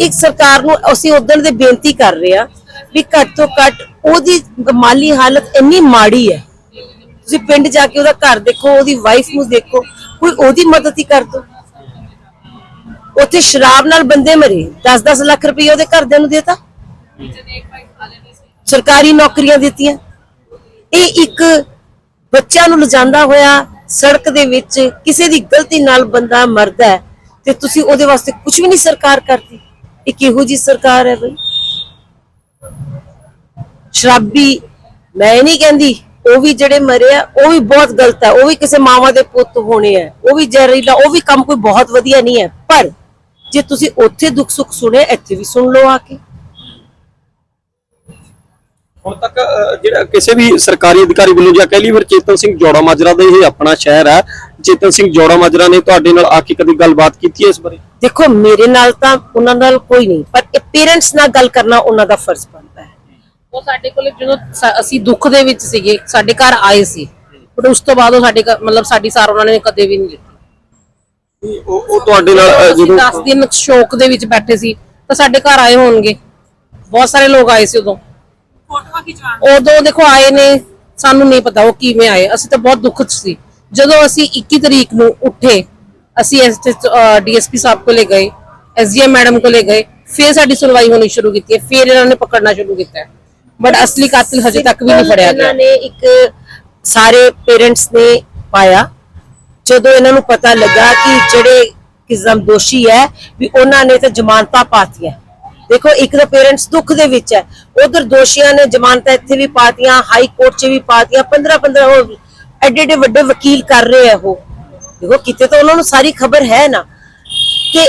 ਇੱਕ ਸਰਕਾਰ ਨੂੰ ਅਸੀਂ ਉਦੋਂ ਦੇ ਬੇਨਤੀ ਕਰ ਰਹੇ ਆ ਵੀ ਘੱਟ ਤੋਂ ਘੱਟ ਉਹਦੀ ਮਾਲੀ ਹਾਲਤ ਇੰਨੀ ਮਾੜੀ ਹੈ। ਤੁਸੀਂ ਪਿੰਡ ਜਾ ਕੇ ਉਹਦਾ ਘਰ ਦੇਖੋ, ਉਹਦੀ ਵਾਈਫ ਨੂੰ ਦੇਖੋ, ਕੋਈ ਉਹਦੀ ਮਦਦ ਹੀ ਕਰ ਦੋ। ਉੱਥੇ ਸ਼ਰਾਬ ਨਾਲ ਬੰਦੇ ਮਰੇ 10-10 ਲੱਖ ਰੁਪਏ ਉਹਦੇ ਘਰਦਿਆਂ ਨੂੰ ਦੇਤਾ। ਸਰਕਾਰੀ ਨੌਕਰੀਆਂ ਦਿੱਤੀਆਂ। ਇਹ ਇੱਕ ਬੱਚਿਆਂ ਨੂੰ ਲਿਜਾਂਦਾ ਹੋਇਆ ਸੜਕ ਦੇ ਵਿੱਚ ਕਿਸੇ ਦੀ ਗਲਤੀ ਨਾਲ ਬੰਦਾ ਮਰਦਾ ਤੇ ਤੁਸੀਂ ਉਹਦੇ ਵਾਸਤੇ ਕੁਝ ਵੀ ਨਹੀਂ ਸਰਕਾਰ ਕਰਦੀ। ਇਹ ਕਿਹੋ ਜੀ ਸਰਕਾਰ ਹੈ ਬਈ? ਸ਼ਰਾਬੀ ਮੈਂ ਨਹੀਂ ਕਹਿੰਦੀ ਉਹ ਵੀ ਜਿਹੜੇ ਮਰੇ ਆ ਉਹ ਵੀ ਬਹੁਤ ਗਲਤ ਹੈ ਉਹ ਵੀ ਕਿਸੇ ਮਾਵਾ ਦੇ ਪੁੱਤ ਹੋਣੇ ਆ ਉਹ ਵੀ ਜ਼ਹਿਰੀਲਾ ਉਹ ਵੀ ਕੰਮ ਕੋਈ ਬਹੁਤ ਵਧੀਆ ਨਹੀਂ ਹੈ। ਪਰ ਜੇ ਤੁਸੀਂ ਉੱਥੇ ਦੁੱਖ ਸੁੱਖ ਸੁਣੇ ਇੱਥੇ ਵੀ ਸੁਣ ਲਓ ਆ ਕੇ। ਹੁਣ ਤੱਕ ਜਿਹੜਾ ਕਿਸੇ ਵੀ ਸਰਕਾਰੀ ਅਧਿਕਾਰੀ ਵੱਲੋਂ ਜਾਂ ਕਹਿ ਲਈ ਫਿਰ ਚੇਤਨ ਸਿੰਘ ਜੋੜਾ ਮਾਜਰਾ ਦਾ ਇਹ ਆਪਣਾ ਸ਼ਹਿਰ ਹੈ ਚੇਤਨ ਸਿੰਘ ਜੋੜਾ ਮਾਜਰਾ ਨੇ ਤੁਹਾਡੇ ਨਾਲ ਆ ਕੇ ਕਦੀ ਗੱਲਬਾਤ ਕੀਤੀ ਹੈ ਇਸ ਬਾਰੇ? ਦੇਖੋ ਮੇਰੇ ਨਾਲ ਤਾਂ ਉਹਨਾਂ ਨਾਲ ਕੋਈ ਨਹੀਂ ਪਰ ਪੇਰੈਂਟਸ ਨਾਲ ਗੱਲ ਕਰਨਾ ਉਹਨਾਂ ਦਾ ਫਰਜ਼ ਹੈ ਉਹ ਸਾਡੇ ਕੋਲ ਜਦੋਂ ਸਾ- ਅਸੀਂ ਦੁੱਖ ਦੇ ਵਿੱਚ ਸੀਗੇ ਸਾਡੇ ਘਰ ਆਏ ਸੀ। ਪਰ ਉਸ ਤੋਂ ਬਾਅਦ ਉਹ ਸਾਡੇ ਘਰ- ਮਤਲਬ ਸਾਡੀ ਸਾਰ ਉਹਨਾਂ ਨੇ ਕਦੇ ਵੀ ਨਹੀਂ ਲਿੱਤੀ। ਉਹ ਉਹ ਤੁਹਾਡੇ ਨਾਲ ਅਸੀਂ ਜਦੋਂ 10 ਦਿਨ ਸ਼ੌਕ ਦੇ ਵਿੱਚ ਬੈਠੇ ਸੀ ਤਾਂ ਸਾਡੇ ਘਰ ਆਏ ਹੋਣਗੇ। ਬਹੁਤ ਸਾਰੇ ਲੋਕ ਆਏ ਸੀ ਉਦੋਂ। ਫੋਟੋਆਂ ਖਿਚਵਾਉਣ। ਉਦੋਂ ਦੇਖੋ ਆਏ ਨੇ ਸਾਨੂੰ ਨਹੀਂ ਪਤਾ ਉਹ ਕਿਵੇਂ ਆਏ। ਅਸੀਂ ਤਾਂ ਬਹੁਤ ਦੁੱਖ 'ਚ ਸੀ। ਜਦੋਂ ਅਸੀਂ 21 ਤਰੀਕ ਨੂੰ ਉੱਠੇ ਅਸੀਂ ਡੀਐਸਪੀ ਸਾਹਿਬ ਕੋਲੇ ਗਏ ਐਸਡੀਐਮ ਮੈਡਮ ਕੋਲੇ ਗਏ ਫਿਰ ਸਾਡੀ ਸੁਣਵਾਈ ਹੋਣੀ ਸ਼ੁਰੂ ਕੀਤੀ ਹੈ ਫਿਰ ਇਹਨਾਂ ਨੇ ਪਕੜਨਾ ਸ਼ੁਰੂ ਕੀਤਾ ਹੈ। ਬਟ ਅਸਲੀ ਕਾਤਿਲ ਹਜੇ ਤੱਕ ਵੀ ਨਹੀਂ ਫੜਿਆ ਗਿਆ ਇਹਨਾਂ ਨੇ ਇੱਕ ਸਾਰੇ ਪੇਰੈਂਟਸ ਨੇ ਪਾਇਆ ਜਦੋਂ ਇਹਨਾਂ ਨੂੰ ਪਤਾ ਲੱਗਾ ਕਿ ਜਿਹੜੇ ਕਿਸਮ ਦੋਸ਼ੀ ਹੈ ਵੀ ਉਹਨਾਂ ਨੇ ਤਾਂ ਜ਼ਮਾਨਤਾਂ ਪਾਤੀਆਂ ਦੇਖੋ ਇੱਕ ਤਾਂ ਪੇਰੈਂਟਸ ਦੁੱਖ ਦੇ ਵਿੱਚ ਹੈ ਉਧਰ ਦੋਸ਼ੀਆਂ ਨੇ ਜ਼ਮਾਨਤਾਂ ਇੱਥੇ ਵੀ ਪਾਤੀਆਂ ਹਾਈ ਕੋਰਟ 'ਚ ਵੀ ਪਾਤੀਆਂ 15 15 ਉਹ ਐਡੇ ਐਡੇ ਵੱਡੇ ਵਕੀਲ ਕਰ ਰਹੇ ਆ ਉਹ ਦੇਖੋ ਕਿਤੇ ਤਾਂ ਉਹਨਾਂ ਨੂੰ ਸਾਰੀ ਖਬਰ ਹੈ ਨਾ ਕਿ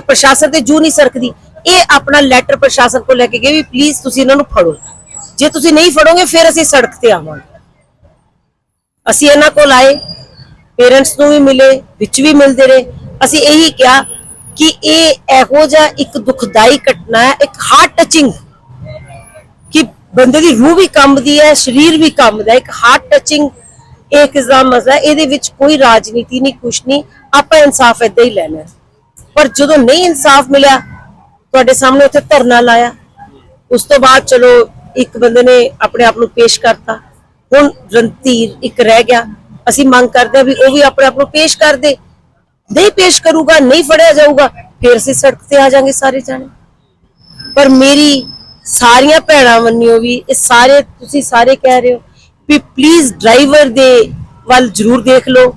ਪ੍ਰਸ਼ਾਸਨ ਤੇ ਜੂ ਨਹੀਂ ਸਰਕਦੀ ਇਹ ਆਪਣਾ ਲੈਟਰ ਪ੍ਰਸ਼ਾਸਨ ਕੋਲ ਲੈ ਕੇ ਗਏ ਵੀ ਪਲੀਜ਼ ਤੁਸੀਂ ਇਹਨਾਂ ਨੂੰ ਫੜੋ। ਜੇ ਤੁਸੀਂ ਨਹੀਂ ਫੜੋਗੇ, ਫਿਰ ਅਸੀਂ ਸੜਕ ਤੇ ਆਵਾਂਗੇ। ਅਸੀਂ ਇਹਨਾਂ ਕੋਲ ਆਏ ਪੇਰੈਂਟਸ ਨੂੰ ਵੀ ਮਿਲੇ, ਵਿੱਚ ਵੀ ਮਿਲਦੇ ਰਹੇ। ਅਸੀਂ ਇਹੀ ਕਿਹਾ ਕਿ ਇਹ ਇਹੋ ਜਿਹਾ ਇੱਕ ਦੁਖਦਾਈ ਘਟਨਾ ਹੈ, ਇੱਕ ਹਾਰਟ ਟਚਿੰਗ ਕਿ ਬੰਦੇ ਦੀ ਰੂਹ ਵੀ ਕੰਬਦੀ ਹੈ, ਸਰੀਰ ਵੀ ਕੰਬਦਾ ਹੈ, ਇੱਕ ਹਾਰਟ ਟਚਿੰਗ ਇੱਕ ਇਸਦਾ ਮਜ਼ਾ ਇਹਦੇ ਵਿੱਚ ਕੋਈ ਰਾਜਨੀਤੀ ਨਹੀਂ, ਕੁਛ ਨਹੀਂ। ਆਪਾਂ ਇਨਸਾਫ ਏਦਾਂ ਹੀ ਲੈਣਾ ਪਰ ਜਦੋਂ ਨਹੀਂ ਇਨਸਾਫ ਮਿਲਿਆ ਤੁਹਾਡੇ ਸਾਹਮਣੇ ਉੱਥੇ ਧਰਨਾ ਲਾਇਆ। ਉਸ ਤੋਂ ਬਾਅਦ ਚਲੋ ਇੱਕ ਬੰਦੇ ਨੇ ਆਪਣੇ ਆਪ ਨੂੰ ਪੇਸ਼ ਕਰਤਾ। ਹੁਣ ਰਣਧੀਰ ਇੱਕ ਰਹਿ ਗਿਆ। ਅਸੀਂ ਮੰਗ ਕਰਦੇ ਹਾਂ ਵੀ ਉਹ ਵੀ ਆਪਣੇ ਆਪ ਨੂੰ ਪੇਸ਼ ਕਰ ਦੇ। ਨਹੀਂ ਪੇਸ਼ ਕਰੂਗਾ, ਨਹੀਂ ਫੜਿਆ ਜਾਊਗਾ, ਫਿਰ ਅਸੀਂ ਸੜਕ ਤੇ ਆ ਜਾਾਂਗੇ ਸਾਰੇ ਜਾਣੇ। ਪਰ ਮੇਰੀ ਸਾਰੀਆਂ ਭੈਣਾਂ ਮੰਨਿਓ ਵੀ, ਇਹ ਸਾਰੇ ਤੁਸੀਂ ਸਾਰੇ ਕਹਿ ਰਹੇ ਹੋ ਵੀ ਪਲੀਜ਼ ਡਰਾਈਵਰ ਦੇ ਵੱਲ ਜ਼ਰੂਰ ਦੇਖ ਲਓ।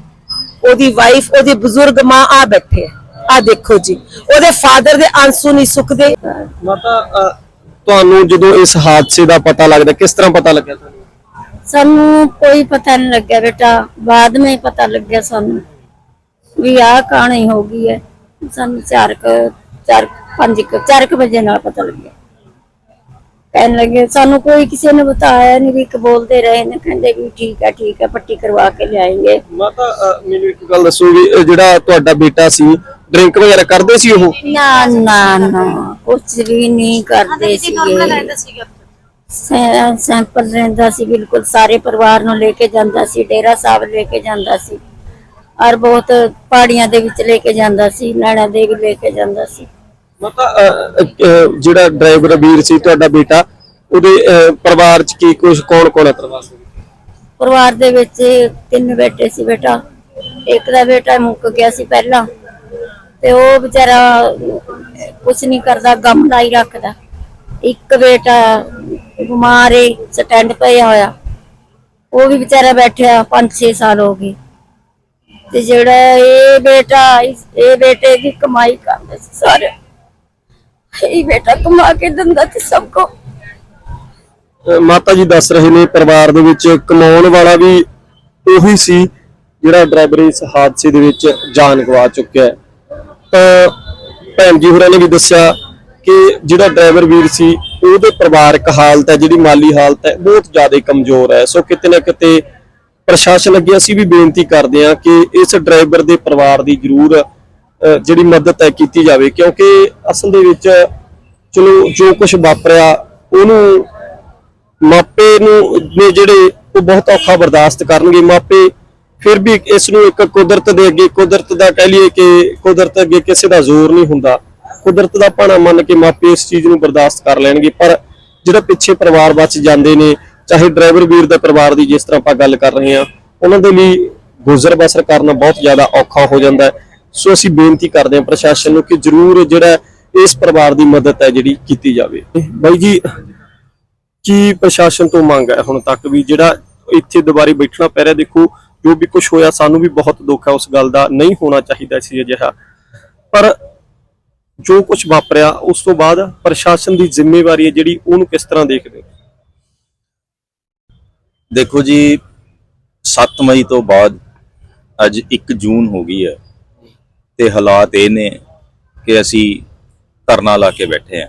ਉਹਦੀ ਵਾਈਫ ਉਹਦੇ ਬਜ਼ੁਰਗ ਮਾਂ ਆ ਬੈਠੇ ਹੈ ਆ ਦੇਖੋ ਜੀ ਉਹਦੇ ਫਾਦਰ ਦੇ ਆਂਸੂ ਨਹੀਂ ਸੁੱਕਦੇ। ਮਾਤਾ ਅਹ, ਤੁਹਾਨੂੰ ਜਦੋਂ ਇਸ ਹਾਦਸੇ ਦਾ ਪਤਾ ਲੱਗਦਾ ਕਿਸ ਤਰ੍ਹਾਂ ਪਤਾ ਲੱਗਿਆ ਤੁਹਾਨੂੰ? ਸਾਨੂੰ ਕੋਈ ਪਤਾ ਨਹੀਂ ਲੱਗਿਆ ਬੇਟਾ ਬਾਅਦ में ਪਤਾ ਲੱਗਿਆ ਸਾਨੂੰ ਵੀ ਆਹ ਕਹਾਣੀ ਹੋ ਗਈ ਹੈ। ਸਾਨੂੰ ਚਾਰ ਕੁ ਚਾਰ ਪੰਜ ਕੁ ਚਾਰ ਕੁ ਵਜੇ ਨਾਲ ਪਤਾ ਲੱਗਿਆ। ਕਹਿਣ ਲੱਗੇ ਸਾਨੂੰ ਕੋਈ ਕਿਸੇ ਨੇ ਬਤਾਇਆ ਨਹੀਂ ਵੀ ਇੱਕ ਬੋਲਦੇ ਰਹੇ ਨੇ ਕਹਿੰਦੇ ਵੀ ਠੀਕ ਹੈ ਠੀਕ ਹੈ ਪੱਟੀ ਕਰਵਾ ਕੇ ਲਿਆਏਂਗੇ। ਮਾਤਾ ਅਹ, ਮੈਨੂੰ ਇੱਕ ਗੱਲ ਦੱਸੋ ਵੀ ਅਹ, ਜਿਹੜਾ ਤੁਹਾਡਾ ਬੇਟਾ ਸੀ ਡਰਿੰਕ ਵਗੈਰਾ ਕਰਦੇ ਸੀ ਉਹ? ਨਾ ਨਾ ਨਾ ਕੁਛ ਵੀ ਨਹੀਂ ਕਰਦੇ ਸੀਗੇ। ਸੈ- ਸੈਂਪਲ ਰਹਿੰਦਾ ਸੀ ਬਿਲਕੁਲ ਸਾਰੇ ਪਰਿਵਾਰ ਨੂੰ ਲੈ ਕੇ ਜਾਂਦਾ ਸੀ ਡੇਰਾ ਸਾਹਿਬ ਲੈ ਕੇ ਜਾਂਦਾ ਸੀ। ਔਰ ਬਹੁਤ ਪਹਾੜੀਆਂ ਦੇ ਵਿੱਚ ਲੈ ਕੇ ਜਾਂਦਾ ਸੀ ਨੈਣਾ ਦੇਵੀ ਲੈ ਕੇ ਜਾਂਦਾ ਸੀ। ਮਾਤਾ ਜਿਹੜਾ ਡਰਾਈਵਰ ਵੀਰ ਸੀ ਤੁਹਾਡਾ ਬੇਟਾ ਉਹਦੇ ਪਰਿਵਾਰ ਚ ਕੀ ਕੁਝ ਕੌਣ ਕੌਣ ਹੈ ਪਰਿਵਾਰ ਦੇ ਵਿੱਚ? ਪਰਿਵਾਰ ਦੇ ਵਿੱਚ ਤਿੰਨ ਬੇਟੇ ਸੀ ਬੇਟਾ। ਇੱਕ ਦਾ ਬੇਟਾ ਮੁੱਕ ਗਿਆ ਸੀ ਪਹਿਲਾਂ। ਤੇ ਉਹ ਵਿਚਾਰਾ ਕੁਝ ਨਹੀਂ ਕਰਦਾ, ਗਮ ਦਾ ਰੱਖਦਾ। ਇੱਕ ਬੇਟਾ ਬਿਮਾਰ ਏ, ਸਟੈਂਡ ਪਿਆ ਹੋਇਆ। ਉਹ ਵੀ ਵਿਚਾਰਾ ਬੈਠਿਆ 5-6 ਸਾਲ ਹੋ ਗਏ। ਤੇ ਜਿਹੜਾ ਇਹ ਬੇਟਾ, ਇਹ ਬੇਟੇ ਦੀ ਕਮਾਈ ਕਰਦੇ ਸੀ ਸਾਰੇ। ਇਹ ਬੇਟਾ ਕਮਾ ਕੇ ਦਿੰਦਾ ਸੀ ਸਭ ਕੋ। ਮਾਤਾ ਜੀ ਦੱਸ ਰਹੇ ਨੇ, ਪਰਿਵਾਰ ਦੇ ਵਿੱਚ ਕਮਾਉਣ ਵਾਲਾ ਵੀ ਉਹੀ ਸੀ ਜਿਹੜਾ ਡਰਾਈਵਰ ਇਸ ਹਾਦਸੇ ਦੇ ਵਿੱਚ ਜਾਨ ਗਵਾ ਚੁੱਕਿਆ ਹੈ। ਭੈਣ ਜੀ ਹੋਰਾਂ ਨੇ ਵੀ ਦੱਸਿਆ ਕਿ ਜਿਹੜਾ ਡਰਾਈਵਰ ਵੀਰ ਸੀ, ਉਹਦੇ ਪਰਿਵਾਰਕ ਹਾਲਤ ਹੈ, ਜਿਹੜੀ ਮਾਲੀ ਹਾਲਤ ਹੈ, ਬਹੁਤ ਜ਼ਿਆਦਾ ਕਮਜ਼ੋਰ ਹੈ। ਸੋ ਕਿਤੇ ਨਾ ਕਿਤੇ ਪ੍ਰਸ਼ਾਸਨ ਅੱਗੇ ਅਸੀਂ ਵੀ ਬੇਨਤੀ ਕਰਦੇ ਹਾਂ ਕਿ ਇਸ ਡਰਾਈਵਰ ਦੇ ਪਰਿਵਾਰ ਦੀ ਜ਼ਰੂਰ ਜਿਹੜੀ ਮਦਦ ਹੈ, ਕੀਤੀ ਜਾਵੇ। ਕਿਉਂਕਿ ਅਸਲ ਦੇ ਵਿੱਚ ਚਲੋ, ਜੋ ਕੁਝ ਵਾਪਰਿਆ, ਉਹਨੂੰ ਮਾਪੇ ਨੂੰ ਨੇ ਜਿਹੜੇ, ਉਹ ਬਹੁਤ ਔਖਾ ਬਰਦਾਸ਼ਤ ਕਰਨਗੇ। ਮਾਪੇ ਫਿਰ ਵੀ ਇਸ ਨੂੰ ਇੱਕ ਕੁਦਰਤ ਦੇ ਅੱਗੇ, ਕੁਦਰਤ ਦਾ ਕਹਿ ਲਈਏ ਕਿ ਕੁਦਰਤ ਅੱਗੇ ਕਿਸੇ ਦਾ ਜ਼ੋਰ ਨਹੀਂ ਹੁੰਦਾ। ਕੁਦਰਤ ਦਾ ਭਾਣਾ ਮੰਨ ਕੇ ਮਾਪੇ ਇਸ ਚੀਜ਼ ਨੂੰ ਬਰਦਾਸ਼ਤ ਕਰ ਲੈਣਗੇ। ਪਰ ਜਿਹੜਾ ਪਿੱਛੇ ਪਰਿਵਾਰ ਬਚ ਜਾਂਦੇ ਨੇ, ਚਾਹੇ ਡਰਾਈਵਰ ਵੀਰ ਦਾ ਪਰਿਵਾਰ ਦੀ ਜਿਸ ਤਰ੍ਹਾਂ ਆਪਾਂ ਗੱਲ ਕਰ ਰਹੇ ਹਾਂ, ਉਹਨਾਂ ਦੇ ਲਈ ਗੁਜ਼ਰ ਬਸਰ ਕਰਨਾ ਬਹੁਤ ਜ਼ਿਆਦਾ ਔਖਾ ਹੋ ਜਾਂਦਾ ਹੈ। ਸੋ ਅਸੀਂ ਬੇਨਤੀ ਕਰਦੇ ਹਾਂ ਪ੍ਰਸ਼ਾਸਨ ਨੂੰ ਕਿ ਜ਼ਰੂਰ ਜਿਹੜਾ ਇਸ ਪਰਿਵਾਰ ਦੀ ਮਦਦ ਹੈ ਜਿਹੜੀ ਕੀਤੀ ਜਾਵੇ। ਬਾਈ ਜੀ, ਕੀ ਪ੍ਰਸ਼ਾਸਨ ਤੋਂ ਮੰਗ ਹੈ ਹੁਣ ਤੱਕ ਵੀ ਜਿਹੜਾ ਇੱਥੇ ਦੁਬਾਰੇ ਬੈਠਣਾ ਪੈ ਰਿਹਾ? ਦੇਖੋ ਜੋ ਵੀ ਕੁਝ ਹੋਇਆ, ਸਾਨੂੰ ਵੀ ਬਹੁਤ ਦੁੱਖ ਹੈ, ਉਸ ਗੱਲ ਦਾ ਨਹੀਂ ਹੋਣਾ ਚਾਹੀਦਾ ਸੀ ਅਜਿਹਾ। ਪਰ ਜੋ ਕੁਝ ਵਾਪਰਿਆ, ਉਸ ਤੋਂ ਬਾਅਦ ਪ੍ਰਸ਼ਾਸਨ ਦੀ ਜ਼ਿੰਮੇਵਾਰੀ ਹੈ ਜਿਹੜੀ ਉਹਨੂੰ ਕਿਸ ਤਰ੍ਹਾਂ ਦੇਖਦੇ ਦੇਖੋ ਜੀ 7 ਮਈ ਤੋਂ ਬਾਅਦ ਅੱਜ 1 ਜੂਨ ਹੋ ਗਈ ਹੈ ਤੇ ਹਾਲਾਤ ਇਹ ਨੇ ਕਿ ਅਸੀਂ ਧਰਨਾ ਲਾ ਕੇ ਬੈਠੇ ਆ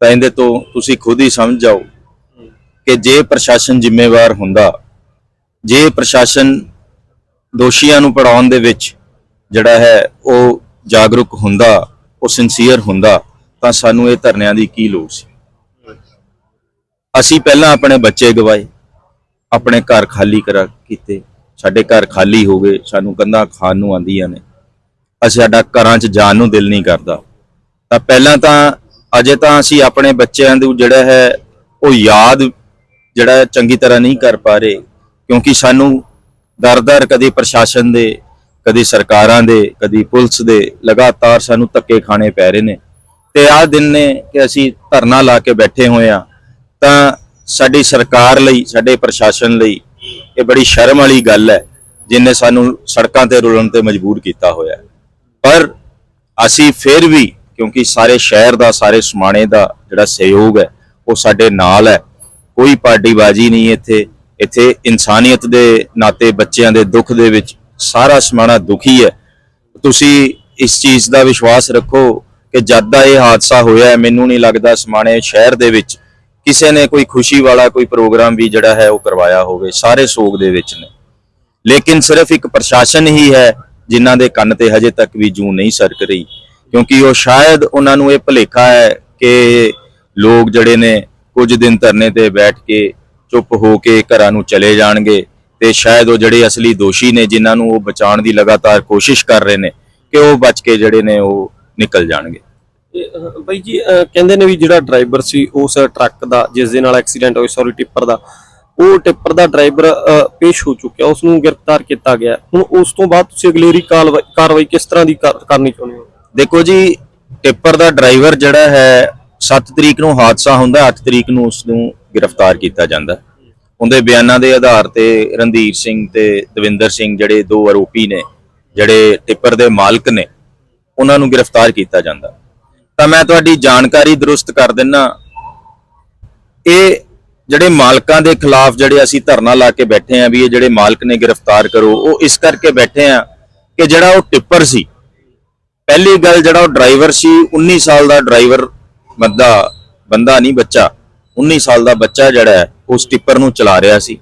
ਤਾਂ ਇਹਦੇ ਤੋਂ ਤੁਸੀਂ ਖੁਦ ਹੀ ਸਮਝ ਜਾਓ ਕਿ ਜੇ ਪ੍ਰਸ਼ਾਸਨ ਜ਼ਿੰਮੇਵਾਰ ਹੁੰਦਾ ਜੇ ਪ੍ਰਸ਼ਾਸਨ ਦੋਸ਼ੀਆਂ ਨੂੰ ਪੜਾਉਣ ਦੇ ਵਿੱਚ ਜਿਹੜਾ ਹੈ ਉਹ ਜਾਗਰੂਕ ਹੁੰਦਾ, ਉਹ ਸਿੰਸੀਅਰ ਹੁੰਦਾ, ਤਾਂ ਸਾਨੂੰ ਇਹ ਧਰਨਿਆਂ ਦੀ ਕੀ ਲੋੜ ਸੀ? ਅਸੀਂ ਪਹਿਲਾਂ ਆਪਣੇ ਬੱਚੇ ਗਵਾਏ, ਆਪਣੇ ਘਰ ਖਾਲੀ ਕਰਾ ਕੀਤੇ, ਸਾਡੇ ਘਰ ਖਾਲੀ ਹੋ ਗਏ, ਸਾਨੂੰ ਕੰਧਾਂ ਖਾਣ ਨੂੰ ਆਂਦੀਆਂ ਨੇ। ਅਸੀਂ ਸਾਡਾ ਘਰਾਂ 'ਚ ਜਾਣ ਨੂੰ ਦਿਲ ਨਹੀਂ ਕਰਦਾ। ਤਾਂ ਪਹਿਲਾਂ ਤਾਂ ਅਜੇ ਤਾਂ ਅਸੀਂ ਆਪਣੇ ਬੱਚਿਆਂ ਨੂੰ ਜਿਹੜਾ ਹੈ ਉਹ ਯਾਦ ਜਿਹੜਾ ਚੰਗੀ ਤਰ੍ਹਾਂ ਨਹੀਂ ਕਰ ਪਾ ਰਹੇ। ਕਿਉਂਕਿ ਸਾਨੂੰ ਦਰ-ਦਰ ਕਦੀ ਪ੍ਰਸ਼ਾਸਨ ਦੇ, ਕਦੇ ਸਰਕਾਰਾਂ ਦੇ, ਕਦੀ ਪੁਲਿਸ ਦੇ ਲਗਾਤਾਰ ਸਾਨੂੰ ਧੱਕੇ ਖਾਣੇ ਪੈ ਰਹੇ ਨੇ। ਤੇ ਆਹ ਦਿਨ ਨੇ ਕਿ ਅਸੀਂ ਧਰਨਾ ਲਾ ਕੇ ਬੈਠੇ ਹੋਏ ਆ ਤਾਂ ਸਾਡੀ ਸਰਕਾਰ ਲਈ, ਸਾਡੇ ਪ੍ਰਸ਼ਾਸਨ ਲਈ ਇਹ ਬੜੀ ਸ਼ਰਮ ਵਾਲੀ ਗੱਲ ਹੈ, ਜਿਨੇ ਸਾਨੂੰ ਸੜਕਾਂ ਤੇ ਰੁਲਣ ਤੇ ਮਜਬੂਰ ਕੀਤਾ ਹੋਇਆ ਪਰ ਅਸੀਂ ਫਿਰ ਵੀ, ਕਿਉਂਕਿ ਸਾਰੇ ਸ਼ਹਿਰ ਦਾ, ਸਾਰੇ ਸਮਾਣੇ ਦਾ ਜਿਹੜਾ ਸਹਿਯੋਗ ਹੈ, ਉਹ ਸਾਡੇ ਨਾਲ ਹੈ। ਕੋਈ ਪਾਰਟੀਬਾਜ਼ੀ ਨਹੀਂ ਇੱਥੇ। ਇੱਥੇ ਇਨਸਾਨੀਅਤ ਦੇ ਨਾਤੇ ਬੱਚਿਆਂ ਦੇ ਦੁੱਖ ਦੇ ਵਿੱਚ ਸਾਰਾ ਸਮਾਣਾ ਦੁਖੀ ਹੈ। ਤੁਸੀਂ ਇਸ ਚੀਜ਼ ਦਾ ਵਿਸ਼ਵਾਸ ਰੱਖੋ ਕਿ ਜਦ ਦਾ ਇਹ ਹਾਦਸਾ ਹੋਇਆ ਮੈਨੂੰ ਨਹੀਂ ਲੱਗਦਾ ਸਮਾਣੇ ਸ਼ਹਿਰ ਦੇ ਵਿੱਚ ਕਿਸੇ ਨੇ ਕੋਈ ਖੁਸ਼ੀ ਵਾਲਾ ਕੋਈ ਪ੍ਰੋਗਰਾਮ ਵੀ ਜਿਹੜਾ ਹੈ ਉਹ ਕਰਵਾਇਆ ਹੋਵੇ, ਸਾਰੇ ਸੋਗ ਦੇ ਵਿੱਚ ਨੇ। ਲੇਕਿਨ ਸਿਰਫ ਇੱਕ ਪ੍ਰਸ਼ਾਸਨ ਹੀ ਹੈ ਜਿਨ੍ਹਾਂ ਦੇ ਕੰਨ ਤੇ ਹਜੇ ਤੱਕ ਵੀ ਜੂੰ ਨਹੀਂ ਸਰਕ ਰਹੀ, ਕਿਉਂਕਿ ਉਹ ਸ਼ਾਇਦ ਉਹਨਾਂ ਨੂੰ ਇਹ ਭੁਲੇਖਾ ਹੈ ਕਿ ਲੋਕ ਜਿਹੜੇ ਨੇ ਕੁਝ ਦਿਨ ਧਰਨੇ ਤੇ ਬੈਠ ਕੇ ਚੁੱਪ ਹੋ ਕੇ ਘਰਾਂ ਨੂੰ ਚਲੇ ਜਾਣਗੇ ਤੇ ਸ਼ਾਇਦ ਉਹ ਜਿਹੜੇ ਅਸਲੀ ਦੋਸ਼ੀ ਨੇ ਜਿਨ੍ਹਾਂ ਨੂੰ ਉਹ ਬਚਾਉਣ ਦੀ ਲਗਾਤਾਰ ਕੋਸ਼ਿਸ਼ ਕਰ ਰਹੇ ਨੇ ਕਿ ਉਹ ਬਚ ਕੇ ਜਿਹੜੇ ਨੇ ਉਹ ਨਿਕਲ ਜਾਣਗੇ। ਬਾਈ ਜੀ ਕਹਿੰਦੇ ਨੇ ਵੀ ਜਿਹੜਾ ਡਰਾਈਵਰ ਸੀ ਉਸ ਟਰੱਕ ਦਾ ਜਿਸ ਦੇ ਨਾਲ ਐਕਸੀਡੈਂਟ ਹੋਇਆ ਸੌਰੀ ਟਿੱਪਰ ਦਾ ਉਹ ਟਿੱਪਰ ਦਾ ਡਰਾਈਵਰ ਪੇਸ਼ ਹੋ ਚੁੱਕਿਆ ਉਸ ਨੂੰ ਗ੍ਰਿਫਤਾਰ ਕੀਤਾ ਗਿਆ। ਹੁਣ ਉਸ ਤੋਂ ਬਾਅਦ ਤੁਸੀਂ ਅਗਲੇਰੀ ਕਾਰਵਾਈ ਕਾਰਵਾਈ ਕਿਸ ਤਰ੍ਹਾਂ ਦੀ ਕਰ- ਕਰਨੀ ਚਾਹੁੰਦੇ ਹੋ? ਦੇਖੋ ਜੀ ਟਿੱਪਰ ਦਾ ਡਰਾਈਵਰ ਜਿਹੜਾ ਹੈ 7 ਤਰੀਕ ਨੂੰ ਹਾਦਸਾ ਹੁੰਦਾ 8 ਤਰੀਕ ਨੂੰ ਉਸ ਨੂੰ ਗ੍ਰਿਫਤਾਰ ਕੀਤਾ ਜਾਂਦਾ। ਉਹਦੇ ਬਿਆਨਾਂ ਦੇ ਆਧਾਰ ਤੇ ਰਣਧੀਰ ਸਿੰਘ ਤੇ ਦਵਿੰਦਰ ਸਿੰਘ ਜਿਹੜੇ ਦੋ ਆਰੋਪੀ ਨੇ, ਜਿਹੜੇ ਟਿੱਪਰ ਦੇ ਮਾਲਕ ਨੇ, ਉਹਨਾਂ ਨੂੰ ਗ੍ਰਿਫਤਾਰ ਕੀਤਾ ਜਾਂਦਾ। ਤਾਂ ਮੈਂ ਤੁਹਾਡੀ ਜਾਣਕਾਰੀ ਦਰੁਸਤ ਕਰ ਦਿੰਨਾ, ਇਹ ਜਿਹੜੇ ਮਾਲਕਾਂ ਦੇ ਖਿਲਾਫ ਜਿਹੜੇ ਅਸੀਂ ਧਰਨਾ ਲਾ ਕੇ ਬੈਠੇ ਆਂ ਵੀ ਇਹ ਜਿਹੜੇ ਮਾਲਕ ਨੇ ਗ੍ਰਿਫਤਾਰ ਕਰੋ, ਉਹ ਇਸ ਕਰਕੇ ਬੈਠੇ ਆਂ ਕਿ ਜਿਹੜਾ ਉਹ ਟਿੱਪਰ ਸੀ, ਪਹਿਲੀ ਗੱਲ ਜਿਹੜਾ ਉਹ ਡਰਾਈਵਰ ਸੀ 19 ਸਾਲ ਦਾ ਡਰਾਈਵਰ ਬੰਦਾ ਬੰਦਾ ਨਹੀਂ ਬੱਚਾ। 19 ਸਾਲ ਦਾ ਬੱਚਾ ਜਿਹੜਾ ਹੈ ਉਸ ਟਿੱਪਰ ਨੂੰ ਚਲਾ ਰਿਹਾ ਸੀ।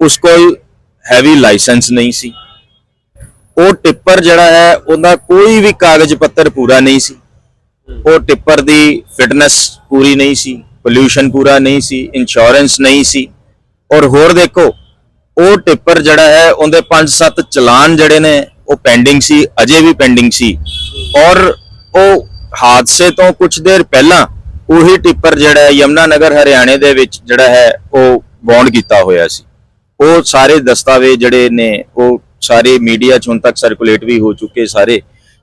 ਉਸ ਕੋਲ ਹੈਵੀ ਲਾਇਸੈਂਸ ਨਹੀਂ ਸੀ। ਉਹ ਟਿੱਪਰ ਜਿਹੜਾ ਹੈ, ਉਹਦਾ ਕੋਈ ਵੀ ਕਾਗਜ਼ ਪੱਤਰ ਪੂਰਾ ਨਹੀਂ ਸੀ। ਉਹ ਟਿੱਪਰ ਦੀ ਫਿਟਨੈਸ ਪੂਰੀ ਨਹੀਂ ਸੀ ਪੋਲਿਊਸ਼ਨ ਪੂਰਾ ਨਹੀਂ ਸੀ ਇੰਸ਼ੋਰੈਂਸ ਨਹੀਂ ਸੀ। ਔਰ ਹੋਰ ਦੇਖੋ, ਉਹ ਟਿੱਪਰ ਜਿਹੜਾ ਹੈ, ਉਹਦੇ 5-7 ਚਲਾਨ ਜਿਹੜੇ ਨੇ, ਉਹ ਪੈਂਡਿੰਗ ਸੀ, ਅਜੇ ਵੀ ਪੈਂਡਿੰਗ ਸੀ। ਔਰ ਉਹ ਹਾਦਸੇ ਤੋਂ ਕੁਝ ਦੇਰ ਪਹਿਲਾਂ ਉਹੀ ਟਿੱਪਰ ਜਿਹੜਾ ਹੈ ਯਮਨਾ ਨਗਰ ਹਰਿਆਣੇ ਦੇ ਵਿੱਚ ਜਿਹੜਾ ਹੈ ਉਹ ਬੌਂਡ ਕੀਤਾ ਹੋਇਆ ਸੀ। ਉਹ ਸਾਰੇ ਦਸਤਾਵੇਜ਼ ਜਿਹੜੇ ਨੇ, ਉਹ ਸਾਰੇ ਮੀਡੀਆ 'ਚ ਹੁਣ ਤੱਕ ਸਰਕੂਲੇਟ ਵੀ ਹੋ ਚੁੱਕੇ ਸਾਰੇ।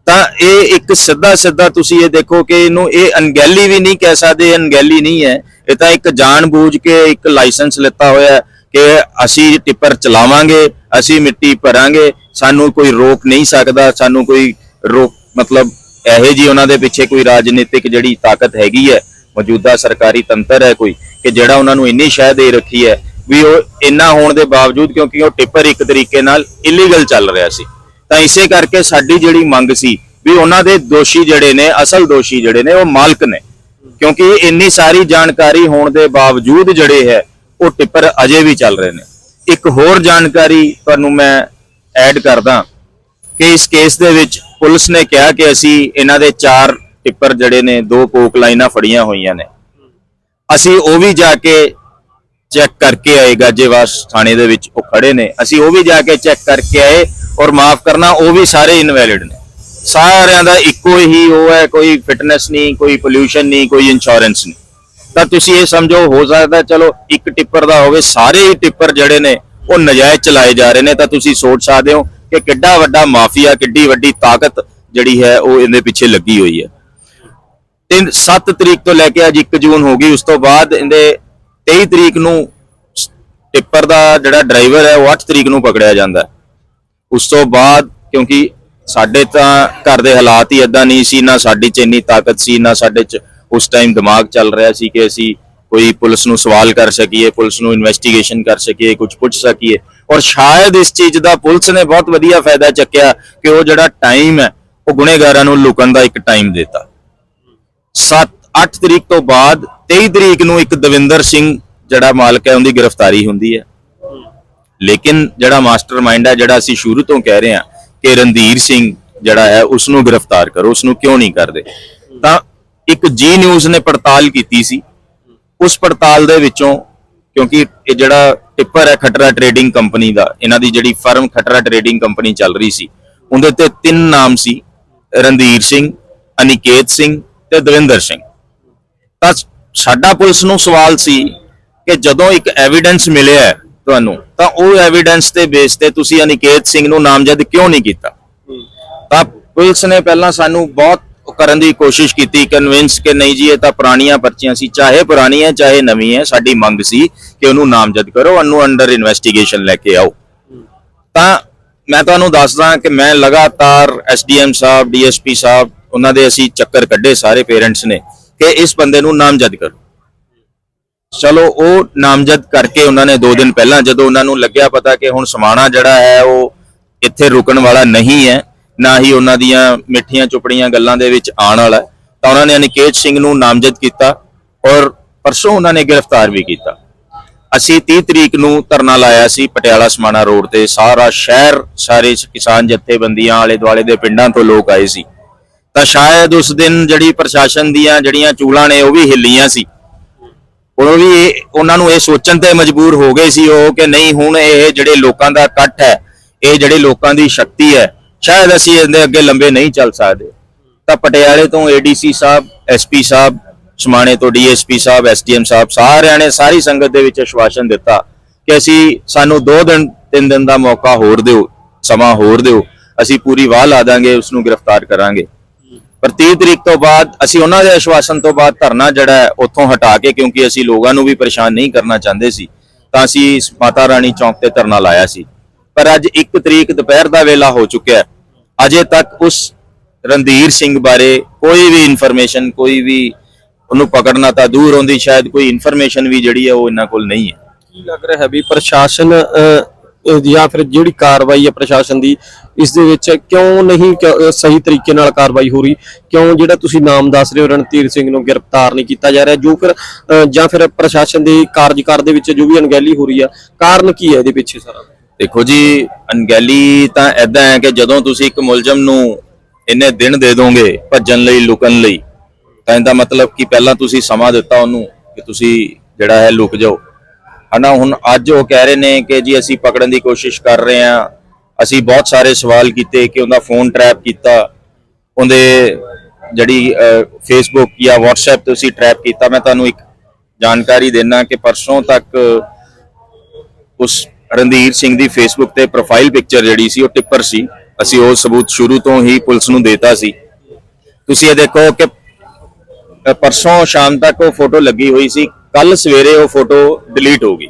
ਤਾਂ ਇਹ ਇੱਕ ਸਿੱਧਾ ਸਿੱਧਾ ਤੁਸੀਂ ਇਹ ਦੇਖੋ ਕਿ ਇਹਨੂੰ ਇਹ ਅਣਗਹਿਲੀ ਵੀ ਨਹੀਂ ਕਹਿ ਸਕਦੇ ਅਣਗਹਿਲੀ ਨਹੀਂ ਹੈ। ਇਹ ਤਾਂ ਇੱਕ ਜਾਣਬੂਝ ਕੇ ਇੱਕ ਲਾਇਸੈਂਸ ਲਿੱਤਾ ਹੋਇਆ ਕਿ ਅਸੀਂ ਟਿੱਪਰ ਚਲਾਵਾਂਗੇ, ਅਸੀਂ ਮਿੱਟੀ ਭਰਾਂਗੇ, ਸਾਨੂੰ ਕੋਈ ਰੋਕ ਨਹੀਂ ਸਕਦਾ, ਸਾਨੂੰ ਕੋਈ ਰੋਕ ਮਤਲਬ ਇਹੋ ਜੀ ਉਹਨਾਂ ਦੇ ਪਿੱਛੇ ਕੋਈ ਰਾਜਨੀਤਿਕ ਜਿਹੜੀ ਤਾਕਤ ਹੈਗੀ ਹੈ, ਮੌਜੂਦਾ ਸਰਕਾਰੀ ਤੰਤਰ ਹੈ ਕੋਈ, ਕਿ ਜਿਹੜਾ ਉਹਨਾਂ ਨੂੰ ਇੰਨੀ ਸ਼ਹਿ ਦੇ ਰੱਖੀ ਹੈ ਵੀ ਉਹ ਇੰਨਾ ਹੋਣ ਦੇ ਬਾਵਜੂਦ ਕਿਉਂਕਿ ਉਹ ਟਿੱਪਰ ਇੱਕ ਤਰੀਕੇ ਨਾਲ ਇਲੀਗਲ ਚੱਲ ਰਿਹਾ ਸੀ। ਤਾਂ ਇਸੇ ਕਰਕੇ ਸਾਡੀ ਜਿਹੜੀ ਮੰਗ ਸੀ ਵੀ ਉਹਨਾਂ ਦੇ ਦੋਸ਼ੀ ਜਿਹੜੇ ਨੇ, ਅਸਲ ਦੋਸ਼ੀ ਜਿਹੜੇ ਨੇ, ਉਹ ਮਾਲਕ ਨੇ। ਕਿਉਂਕਿ ਇੰਨੀ ਸਾਰੀ ਜਾਣਕਾਰੀ ਹੋਣ ਦੇ ਬਾਵਜੂਦ ਜਿਹੜੇ ਹੈ, ਉਹ ਟਿੱਪਰ ਅਜੇ ਵੀ ਚੱਲ ਰਹੇ ਨੇ। ਇੱਕ ਹੋਰ ਜਾਣਕਾਰੀ ਤੁਹਾਨੂੰ ਮੈਂ ਐਡ ਕਰਦਾ ਕਿ ਇਸ ਕੇਸ ਦੇ ਵਿੱਚ ਪੁਲਿਸ ਨੇ ਕਿਹਾ ਕਿ ਅਸੀਂ ਇਹਨਾਂ ਦੇ ਚਾਰ ਟਿੱਪਰ ਜਿਹੜੇ ਨੇ, ਦੋ ਕੋਕ ਲਾਈਨਾਂ ਫੜੀਆਂ ਹੋਈਆਂ ਨੇ। ਅਸੀਂ ਉਹ ਵੀ ਜਾ ਕੇ ਚੈੱਕ ਕਰਕੇ ਆਏ, ਗਾਜੇਵਾਸ ਥਾਣੇ ਦੇ ਵਿੱਚ ਉਹ ਖੜੇ ਨੇ। ਅਸੀਂ ਉਹ ਵੀ ਜਾ ਕੇ ਚੈੱਕ ਕਰਕੇ ਆਏ ਔਰ ਮਾਫ ਕਰਨਾ, ਉਹ ਵੀ ਸਾਰੇ ਇਨਵੈਲਿਡ ਨੇ। ਸਾਰਿਆਂ ਦਾ ਇੱਕੋ ਹੀ ਉਹ ਹੈ, ਕੋਈ ਫਿਟਨੈਸ ਨਹੀਂ, ਕੋਈ ਪੋਲਿਊਸ਼ਨ ਨਹੀਂ, ਕੋਈ ਇੰਸ਼ੋਰੈਂਸ ਨਹੀਂ। ਤਾਂ ਤੁਸੀਂ ਇਹ ਸਮਝੋ, ਹੋ ਸਕਦਾ ਚਲੋ ਇੱਕ ਟਿੱਪਰ ਦਾ ਹੋਵੇ, ਸਾਰੇ ਹੀ ਟਿੱਪਰ ਜਿਹੜੇ ਨੇ ਉਹ ਨਜਾਇਜ਼ ਚਲਾਏ ਜਾ ਰਹੇ ਨੇ, ਤਾਂ ਤੁਸੀਂ ਸੋਚ ਸਕਦੇ ਹੋ ਕਿ ਕਿੱਡਾ ਵੱਡਾ ਮਾਫੀਆ, ਕਿੱਡੀ ਵੱਡੀ ਤਾਕਤ ਜਿਹੜੀ ਹੈ ਉਹ ਇਹਦੇ ਪਿੱਛੇ ਲੱਗੀ ਹੋਈ ਹੈ। ਤਿੰਨ 7 ਤਰੀਕ ਤੋਂ ਲੈ ਕੇ ਅੱਜ 1 ਜੂਨ ਹੋ ਗਈ, ਉਸ ਤੋਂ ਬਾਅਦ ਇਹਦੇ 23 ਤਰੀਕ ਨੂੰ ਟਿੱਪਰ ਦਾ ਜਿਹੜਾ ਡਰਾਈਵਰ ਹੈ, ਉਹ 8 ਤਰੀਕ ਨੂੰ ਪਕੜਿਆ ਜਾਂਦਾ ਉਸ ਤੋਂ ਬਾਅਦ ਕਿਉਂਕਿ ਸਾਡੇ ਤਾਂ ਘਰ ਦੇ ਹਾਲਾਤ ਹੀ ਇਦਾਂ ਨਹੀਂ ਸੀ, ਨਾ ਸਾਡੀ ਚ ਇੰਨੀ ਤਾਕਤ ਸੀ, ਨਾ ਸਾਡੇ ਚ ਉਸ ਟਾਈਮ ਦਿਮਾਗ ਚੱਲ ਰਿਹਾ ਸੀ ਕਿ ਅਸੀਂ ਕੋਈ ਪੁਲਿਸ ਨੂੰ ਸਵਾਲ ਕਰ ਸਕੀਏ, ਪੁਲਿਸ ਨੂੰ ਇਨਵੈਸਟੀਗੇਸ਼ਨ ਕਰ ਸਕੀਏ ਕੁਝ ਪੁੱਛ ਸਕੀਏ। ਔਰ ਸ਼ਾਇਦ ਇਸ ਚੀਜ਼ ਦਾ ਪੁਲਿਸ ਨੇ ਬਹੁਤ ਵਧੀਆ ਫਾਇਦਾ ਚੱਕਿਆ ਕਿ ਉਹ ਜਿਹੜਾ ਟਾਈਮ ਹੈ, ਉਹ ਗੁਨੇਗਾਰਾਂ ਨੂੰ ਲੁਕਣ ਦਾ ਇੱਕ ਟਾਈਮ ਦਿੱਤਾ। 7 8 ਤਰੀਕ ਤੋਂ ਬਾਅਦ 23 ਤਰੀਕ ਨੂੰ ਇੱਕ ਦਵਿੰਦਰ ਸਿੰਘ ਜਿਹੜਾ ਮਾਲਕ ਹੈ, ਉਹਦੀ ਗ੍ਰਿਫਤਾਰੀ ਹੁੰਦੀ ਹੈ। ਲੇਕਿਨ ਜਿਹੜਾ ਮਾਸਟਰਮਾਈਂਡ ਹੈ, ਜਿਹੜਾ ਅਸੀਂ ਸ਼ੁਰੂ ਤੋਂ ਕਹਿ ਰਹੇ ਹਾਂ ਕਿ ਰਣਧੀਰ ਸਿੰਘ ਜਿਹੜਾ ਹੈ ਉਸ ਨੂੰ ਗ੍ਰਿਫਤਾਰ ਕਰੋ ਉਸ ਨੂੰ ਕਿਉਂ ਨਹੀਂ ਕਰਦੇ? ਤਾਂ ਇੱਕ ਜੀ ਨਿਊਜ਼ ਨੇ ਪੜਤਾਲ ਕੀਤੀ ਸੀ। ਉਸ ਪੜਤਾਲ ਦੇ ਵਿੱਚੋਂ ਕਿਉਂਕਿ ਇਹ ਜਿਹੜਾ ਟਿੱਪਰ ਹੈ ਖਟਰਾ ਟਰੇਡਿੰਗ ਕੰਪਨੀ ਦਾ ਇਹਨਾਂ ਦੀ ਜਿਹੜੀ ਫਰਮ ਖਟਰਾ ਟਰੇਡਿੰਗ ਕੰਪਨੀ ਚੱਲ ਰਹੀ ਸੀ ਉਹਦੇ ਤੇ ਤਿੰਨ ਨਾਮ ਸੀ ਰਣਧੀਰ ਸਿੰਘ ਅਨਿਕੇਤ ਸਿੰਘ ਤੇ ਦਵਿੰਦਰ ਸਿੰਘ। ਤਾਂ ਸਾਡਾ ਪੁਲਿਸ ਨੂੰ ਸਵਾਲ ਸੀ ਕਿ ਜਦੋਂ ਇੱਕ ਐਵੀਡੈਂਸ ਮਿਲਿਆ ਤੁਹਾਨੂੰ ਤਾਂ ਉਹ ਐਵੀਡੈਂਸ ਦੇ ਬੇਸ ਤੇ ਤੁਸੀਂ ਅਨਿਕੇਤ ਸਿੰਘ ਨੂੰ ਨਾਮਜ਼ਦ ਕਿਉਂ ਨਹੀਂ ਕੀਤਾ? ਤਾਂ ਪੁਲਿਸ ਨੇ ਪਹਿਲਾਂ ਸਾਨੂੰ ਬਹੁਤ ਕਰਨ ਦੀ ਕੋਸ਼ਿਸ਼ ਕੀਤੀ ਕਨਵਿੰਸ ਕਿ ਨਹੀਂ ਜੀ, ਇਹ ਤਾਂ ਪੁਰਾਣੀਆਂ ਪਰਚੀਆਂ ਸੀ, ਚਾਹੇ ਪੁਰਾਣੀ ਹੈ ਚਾਹੇ ਨਵੀਂ ਹੈ ਸਾਡੀ ਮੰਗ ਸੀ ਕਿ ਉਹਨੂੰ ਨਾਮਜ਼ਦ ਕਰੋ, ਉਹਨੂੰ ਅੰਡਰ ਇਨਵੈਸਟੀਗੇਸ਼ਨ ਲੈ ਕੇ ਆਓ। ਤਾਂ ਮੈਂ ਤੁਹਾਨੂੰ ਦੱਸਦਾ ਕਿ ਮੈਂ ਲਗਾਤਾਰ ਐਸਡੀਐਮ ਸਾਹਿਬ ਡੀਐਸਪੀ ਸਾਹਿਬ, ਉਹਨਾਂ ਦੇ ਅਸੀਂ ਚੱਕਰ ਕੱਢੇ ਸਾਰੇ ਪੇਰੈਂਟਸ ਨੇ ਕਿ ਇਸ ਬੰਦੇ ਨੂੰ ਨਾਮਜ਼ਦ ਕਰੋ। ਚਲੋ, ਉਹ ਨਾਮਜ਼ਦ ਕਰਕੇ ਉਹਨਾਂ ਨੇ 2 ਦਿਨ ਪਹਿਲਾਂ ਜਦੋਂ ਉਹਨਾਂ ਨੂੰ ਲੱਗਿਆ ਪਤਾ ਕਿ ਹੁਣ ਸਮਾਣਾ ਜਿਹੜਾ ਹੈ, ਉਹ ਇੱਥੇ ਰੁਕਣ ਵਾਲਾ ਨਹੀਂ ਹੈ ਨਾ ਹੀ ਉਹਨਾਂ ਦੀਆਂ ਮਿੱਠੀਆਂ ਚੁਪੜੀਆਂ ਗੱਲਾਂ ਦੇ ਵਿੱਚ ਆਉਣ ਵਾਲਾ ਤਾਂ ਉਹਨਾਂ ਨੇ ਅਨਿਕੇਤ ਸਿੰਘ ਨੂੰ ਨਾਮਜ਼ਦ ਕੀਤਾ ਔਰ ਪਰਸੋਂ ਉਹਨਾਂ ਨੇ ਗ੍ਰਿਫਤਾਰ ਵੀ ਕੀਤਾ। ਅਸੀਂ 30 ਤਰੀਕ ਨੂੰ ਧਰਨਾ ਲਾਇਆ ਸੀ ਪਟਿਆਲਾ ਸਮਾਣਾ ਰੋਡ ਤੇ। ਸਾਰਾ ਸ਼ਹਿਰ, ਸਾਰੇ ਕਿਸਾਨ ਜਥੇਬੰਦੀਆਂ ਆਲੇ ਦੁਆਲੇ ਦੇ ਪਿੰਡਾਂ ਤੋਂ ਲੋਕ ਆਏ ਸੀ। ਤਾਂ ਸ਼ਾਇਦ ਉਸ ਦਿਨ ਜਿਹੜੀ ਪ੍ਰਸ਼ਾਸਨ ਦੀਆਂ ਜਿਹੜੀਆਂ ਚੂਲਾਂ ਨੇ ਉਹ ਵੀ ਹਿੱਲੀਆਂ ਸੀ। ਉਹ ਵੀ ਇਹ- ਉਹਨਾਂ ਨੂੰ ਇਹ ਸੋਚਣ ਤੇ ਮਜਬੂਰ ਹੋ ਗਏ ਸੀ ਉਹ ਕਿ ਨਹੀਂ, ਹੁਣ ਇਹ ਜਿਹੜੇ ਲੋਕਾਂ ਦਾ ਇਕੱਠ ਹੈ, ਇਹ ਜਿਹੜੇ ਲੋਕਾਂ ਦੀ ਸ਼ਕਤੀ ਹੈ ਸ਼ਾਇਦ ਅਸੀਂ ਇਹਦੇ ਅੱਗੇ ਲੰਬੇ ਨਹੀਂ ਚੱਲ ਸਕਦੇ। ਤਾਂ ਪਟਿਆਲੇ ਤੋਂ ਏਡੀਸੀ ਸਾਹਿਬ ਐਸਪੀ ਸਾਹਿਬ ਸਮਾਣੇ ਤੋਂ ਡੀਐਸਪੀ ਸਾਹਿਬ ਐਸਡੀਐਮ ਸਾਹਿਬ, ਸਾਰਿਆਂ ਨੇ ਸਾਰੀ ਸੰਗਤ ਦੇ ਵਿੱਚ ਆਸ਼ਵਾਸਨ ਦਿੱਤਾ ਕਿ ਅਸੀਂ ਸਾਨੂੰ 2 ਦਿਨ 3 ਦਿਨ ਦਾ ਮੌਕਾ ਹੋਰ ਦਿਓ, ਸਮਾਂ ਹੋਰ ਦਿਓ। ਅਸੀਂ ਪੂਰੀ ਵਾਹ ਲਾ ਦਾਂਗੇ, ਉਸ ਨੂੰ ਗ੍ਰਿਫਤਾਰ ਕਰਾਂਗੇ। ਪਰ 30 ਤਰੀਕ ਤੋਂ ਬਾਅਦ ਅਸੀਂ ਉਹਨਾਂ ਦੇ ਆਸ਼ਵਾਸਨ ਤੋਂ ਬਾਅਦ ਧਰਨਾ ਜਿਹੜਾ ਹੈ, ਉੱਥੋਂ ਹਟਾ ਕੇ ਕਿਉਂਕਿ ਅਸੀਂ ਲੋਕਾਂ ਨੂੰ ਵੀ ਪਰੇਸ਼ਾਨ ਨਹੀਂ ਕਰਨਾ ਚਾਹੁੰਦੇ ਸੀ, ਤਾਂ ਅਸੀਂ ਮਾਤਾ ਰਾਣੀ ਚੌਂਕ ਤੇ ਧਰਨਾ ਲਾਇਆ ਸੀ। ਪਰ ਅੱਜ 1 ਤਰੀਕ ਦੁਪਹਿਰ ਦਾ ਵੇਲਾ ਹੋ ਚੁੱਕਿਆ ਅਜੇ ਤੱਕ ਉਸ ਰਣਧੀਰ ਸਿੰਘ ਬਾਰੇ ਕੋਈ ਵੀ ਇਨਫੋਰਮੇਸ਼ਨ ਕੋਈ ਵੀ ਉਹਨੂੰ ਪਕੜਨਾ ਤਾਂ ਦੂਰ ਹੁੰਦੀ ਸ਼ਾਇਦ ਕੋਈ ਇਨਫੋਰਮੇਸ਼ਨ ਵੀ ਜਿਹੜੀ ਹੈ ਉਹ ਇਹਨਾਂ ਕੋਲ ਨਹੀਂ ਹੈ। ਕੀ ਲੱਗ ਰਿਹਾ ਵੀ ਪ੍ਰਸ਼ਾਸਨ ਜਾਂ ਫਿਰ ਜਿਹੜੀ ਕਾਰਵਾਈ ਹੈ ਪ੍ਰਸ਼ਾਸਨ ਦੀ, ਇਸ ਦੇ ਵਿੱਚ ਕਿਉਂ ਨਹੀਂ ਸਹੀ ਤਰੀਕੇ ਨਾਲ ਕਾਰਵਾਈ ਹੋ ਰਹੀ? ਕਿਉਂ ਜਿਹੜਾ ਤੁਸੀਂ ਨਾਮ ਦੱਸ ਰਹੇ ਹੋ, ਰਣਧੀਰ ਸਿੰਘ ਨੂੰ ਗ੍ਰਿਫਤਾਰ ਨਹੀਂ ਕੀਤਾ ਜਾ ਰਿਹਾ, ਜੋ ਫਿਰ ਜਾਂ ਫਿਰ ਪ੍ਰਸ਼ਾਸਨ ਦੇ ਕਾਰਜਕਾਰ ਦੇ ਵਿੱਚ ਜੋ ਵੀ ਅਣਗਹਿਲੀ ਹੋ ਰਹੀ ਆ, ਕਾਰਨ ਕੀ ਹੈ ਇਹਦੇ ਪਿੱਛੇ ਸਾਰਾ? ਦੇਖੋ ਜੀ, ਅਣਗਹਿਲੀ ਤਾਂ ਐਦਾਂ ਹੈ ਕਿ ਜਦੋਂ ਤੁਸੀਂ ਇੱਕ ਮੁਲਜ਼ਮ ਨੂੰ ਇੰਨੇ ਦਿਨ ਦੇ ਦੋਗੇ ਭੱਜਣ ਲਈ, ਲੁਕਣ ਲਈ, ਤਾਂ ਇਹਦਾ ਮਤਲਬ ਕਿ ਪਹਿਲਾਂ ਤੁਸੀਂ ਸਮਾਂ ਦਿੱਤਾ ਉਹਨੂੰ ਕਿ ਤੁਸੀਂ ਜਿਹੜਾ ਹੈ ਲੁਕ ਜਾਓ। ਹਨਾ, ਹੁਣ ਅੱਜ ਉਹ ਕਹਿ ਰਹੇ ਨੇ ਕਿ ਜੀ ਅਸੀਂ ਪਕੜਨ ਦੀ ਕੋਸ਼ਿਸ਼ ਕਰ ਰਹੇ ਹਾਂ। ਅਸੀਂ ਬਹੁਤ ਸਾਰੇ ਸਵਾਲ ਕੀਤੇ ਕਿ ਉਹਦਾ ਫੋਨ ਟਰੈਪ ਕੀਤਾ, ਉਹਦੇ ਜਿਹੜੀ ਫੇਸਬੁੱਕ ਜਾਂ WhatsApp ਤੇ ਅਸੀਂ ਟਰੈਪ ਕੀਤਾ। ਮੈਂ ਤੁਹਾਨੂੰ ਇੱਕ ਜਾਣਕਾਰੀ ਦੇਣਾ ਕਿ ਪਰਸੋਂ ਤੱਕ ਉਸ ਰਣਧੀਰ ਸਿੰਘ ਦੀ ਫੇਸਬੁੱਕ ਤੇ ਪ੍ਰੋਫਾਈਲ ਪਿਕਚਰ ਜਿਹੜੀ ਸੀ, ਉਹ ਟਿੱਪਰ ਸੀ। ਅਸੀਂ ਉਹ ਸਬੂਤ ਸ਼ੁਰੂ ਤੋਂ ਹੀ ਪੁਲਿਸ ਨੂੰ ਦੇਤਾ ਸੀ। ਤੁਸੀਂ ਇਹ ਦੇਖੋ ਕਿ ਪਰਸੋਂ ਸ਼ਾਮ ਤੱਕ ਉਹ ਫੋਟੋ ਲੱਗੀ ਹੋਈ ਸੀ। ਕੱਲ ਸਵੇਰੇ ਉਹ ਫੋਟੋ ਡਿਲੀਟ ਹੋ ਗਈ।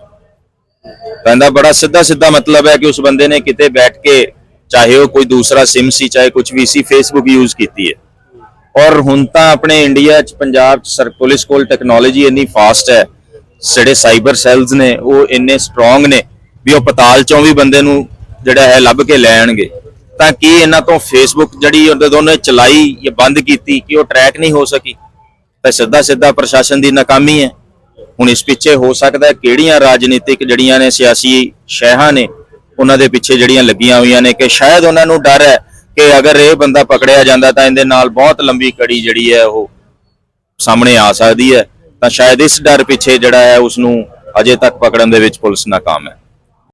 ਕਹਿੰਦਾ ਬੜਾ ਸਿੱਧਾ ਸਿੱਧਾ ਮਤਲਬ ਹੈ ਕਿ ਉਸ ਬੰਦੇ ਨੇ ਕਿਤੇ ਬੈਠ ਕੇ ਚਾਹੇ ਉਹ ਕੋਈ ਦੂਸਰਾ ਸਿਮ ਸੀ, ਚਾਹੇ ਕੁਝ ਵੀ ਸੀ ਫੇਸਬੁੱਕ ਯੂਜ਼ ਕੀਤੀ ਹੈ। ਔਰ ਹੁਣ ਤਾਂ ਆਪਣੇ ਇੰਡੀਆ ਚ, ਪੰਜਾਬ ਚ ਸਰ, ਪੁਲਿਸ ਕੋਲ ਟੈਕਨੋਲੋਜੀ ਇੰਨੀ ਫਾਸਟ ਹੈ। ਜਿਹੜੇ ਸਾਈਬਰ ਸੈੱਲਸ ਨੇ, ਉਹ ਇੰਨੇ ਸਟਰੋਂਗ ਨੇ। ਵੀ ਉਹ ਪਤਾਲ ਚੋਂ ਵੀ ਬੰਦੇ ਨੂੰ ਜਿਹੜਾ ਹੈ ਲੱਭ ਕੇ ਲੈ ਆਣਗੇ। ਤਾਂ ਕੀ ਇਹਨਾਂ ਤੋਂ ਫੇਸਬੁੱਕ ਜਿਹੜੀ ਉਹਦੇ ਦੋਨੇ ਚਲਾਈ ਜਾਂ ਬੰਦ ਕੀਤੀ, ਕਿ ਉਹ ਟਰੈਕ ਨਹੀਂ ਹੋ ਸਕੀ? ਤਾਂ ਸਿੱਧਾ ਸਿੱਧਾ ਪ੍ਰਸ਼ਾਸਨ ਦੀ ਨਾਕਾਮੀ ਹੈ। ਹੁਣ ਇਸ ਪਿੱਛੇ ਹੋ ਸਕਦਾ ਕਿਹੜੀਆਂ ਰਾਜਨੀਤਿਕ ਜਿਹੜੀਆਂ ਨੇ, ਸਿਆਸੀ ਸ਼ਹਿਹਾਂ ਨੇ, ਉਹਨਾਂ ਦੇ ਪਿੱਛੇ ਜਿਹੜੀਆਂ ਲੱਗੀਆਂ ਹੋਈਆਂ ਨੇ ਕਿ ਸ਼ਾਇਦ ਉਹਨਾਂ ਨੂੰ ਡਰ ਹੈ ਕਿ ਅਗਰ ਇਹ ਬੰਦਾ ਪਕੜਿਆ ਜਾਂਦਾ ਤਾਂ ਇਹਦੇ ਨਾਲ ਬਹੁਤ ਲੰਬੀ ਕੜੀ ਜਿਹੜੀ ਹੈ ਉਹ ਸਾਹਮਣੇ ਆ ਸਕਦੀ ਹੈ। ਤਾਂ ਸ਼ਾਇਦ ਇਸ ਡਰ ਪਿੱਛੇ ਜਿਹੜਾ ਹੈ ਉਸ ਨੂੰ ਅਜੇ ਤੱਕ ਪਕੜਨ ਦੇ ਵਿੱਚ ਪੁਲਿਸ ਨਾਕਾਮ ਹੈ।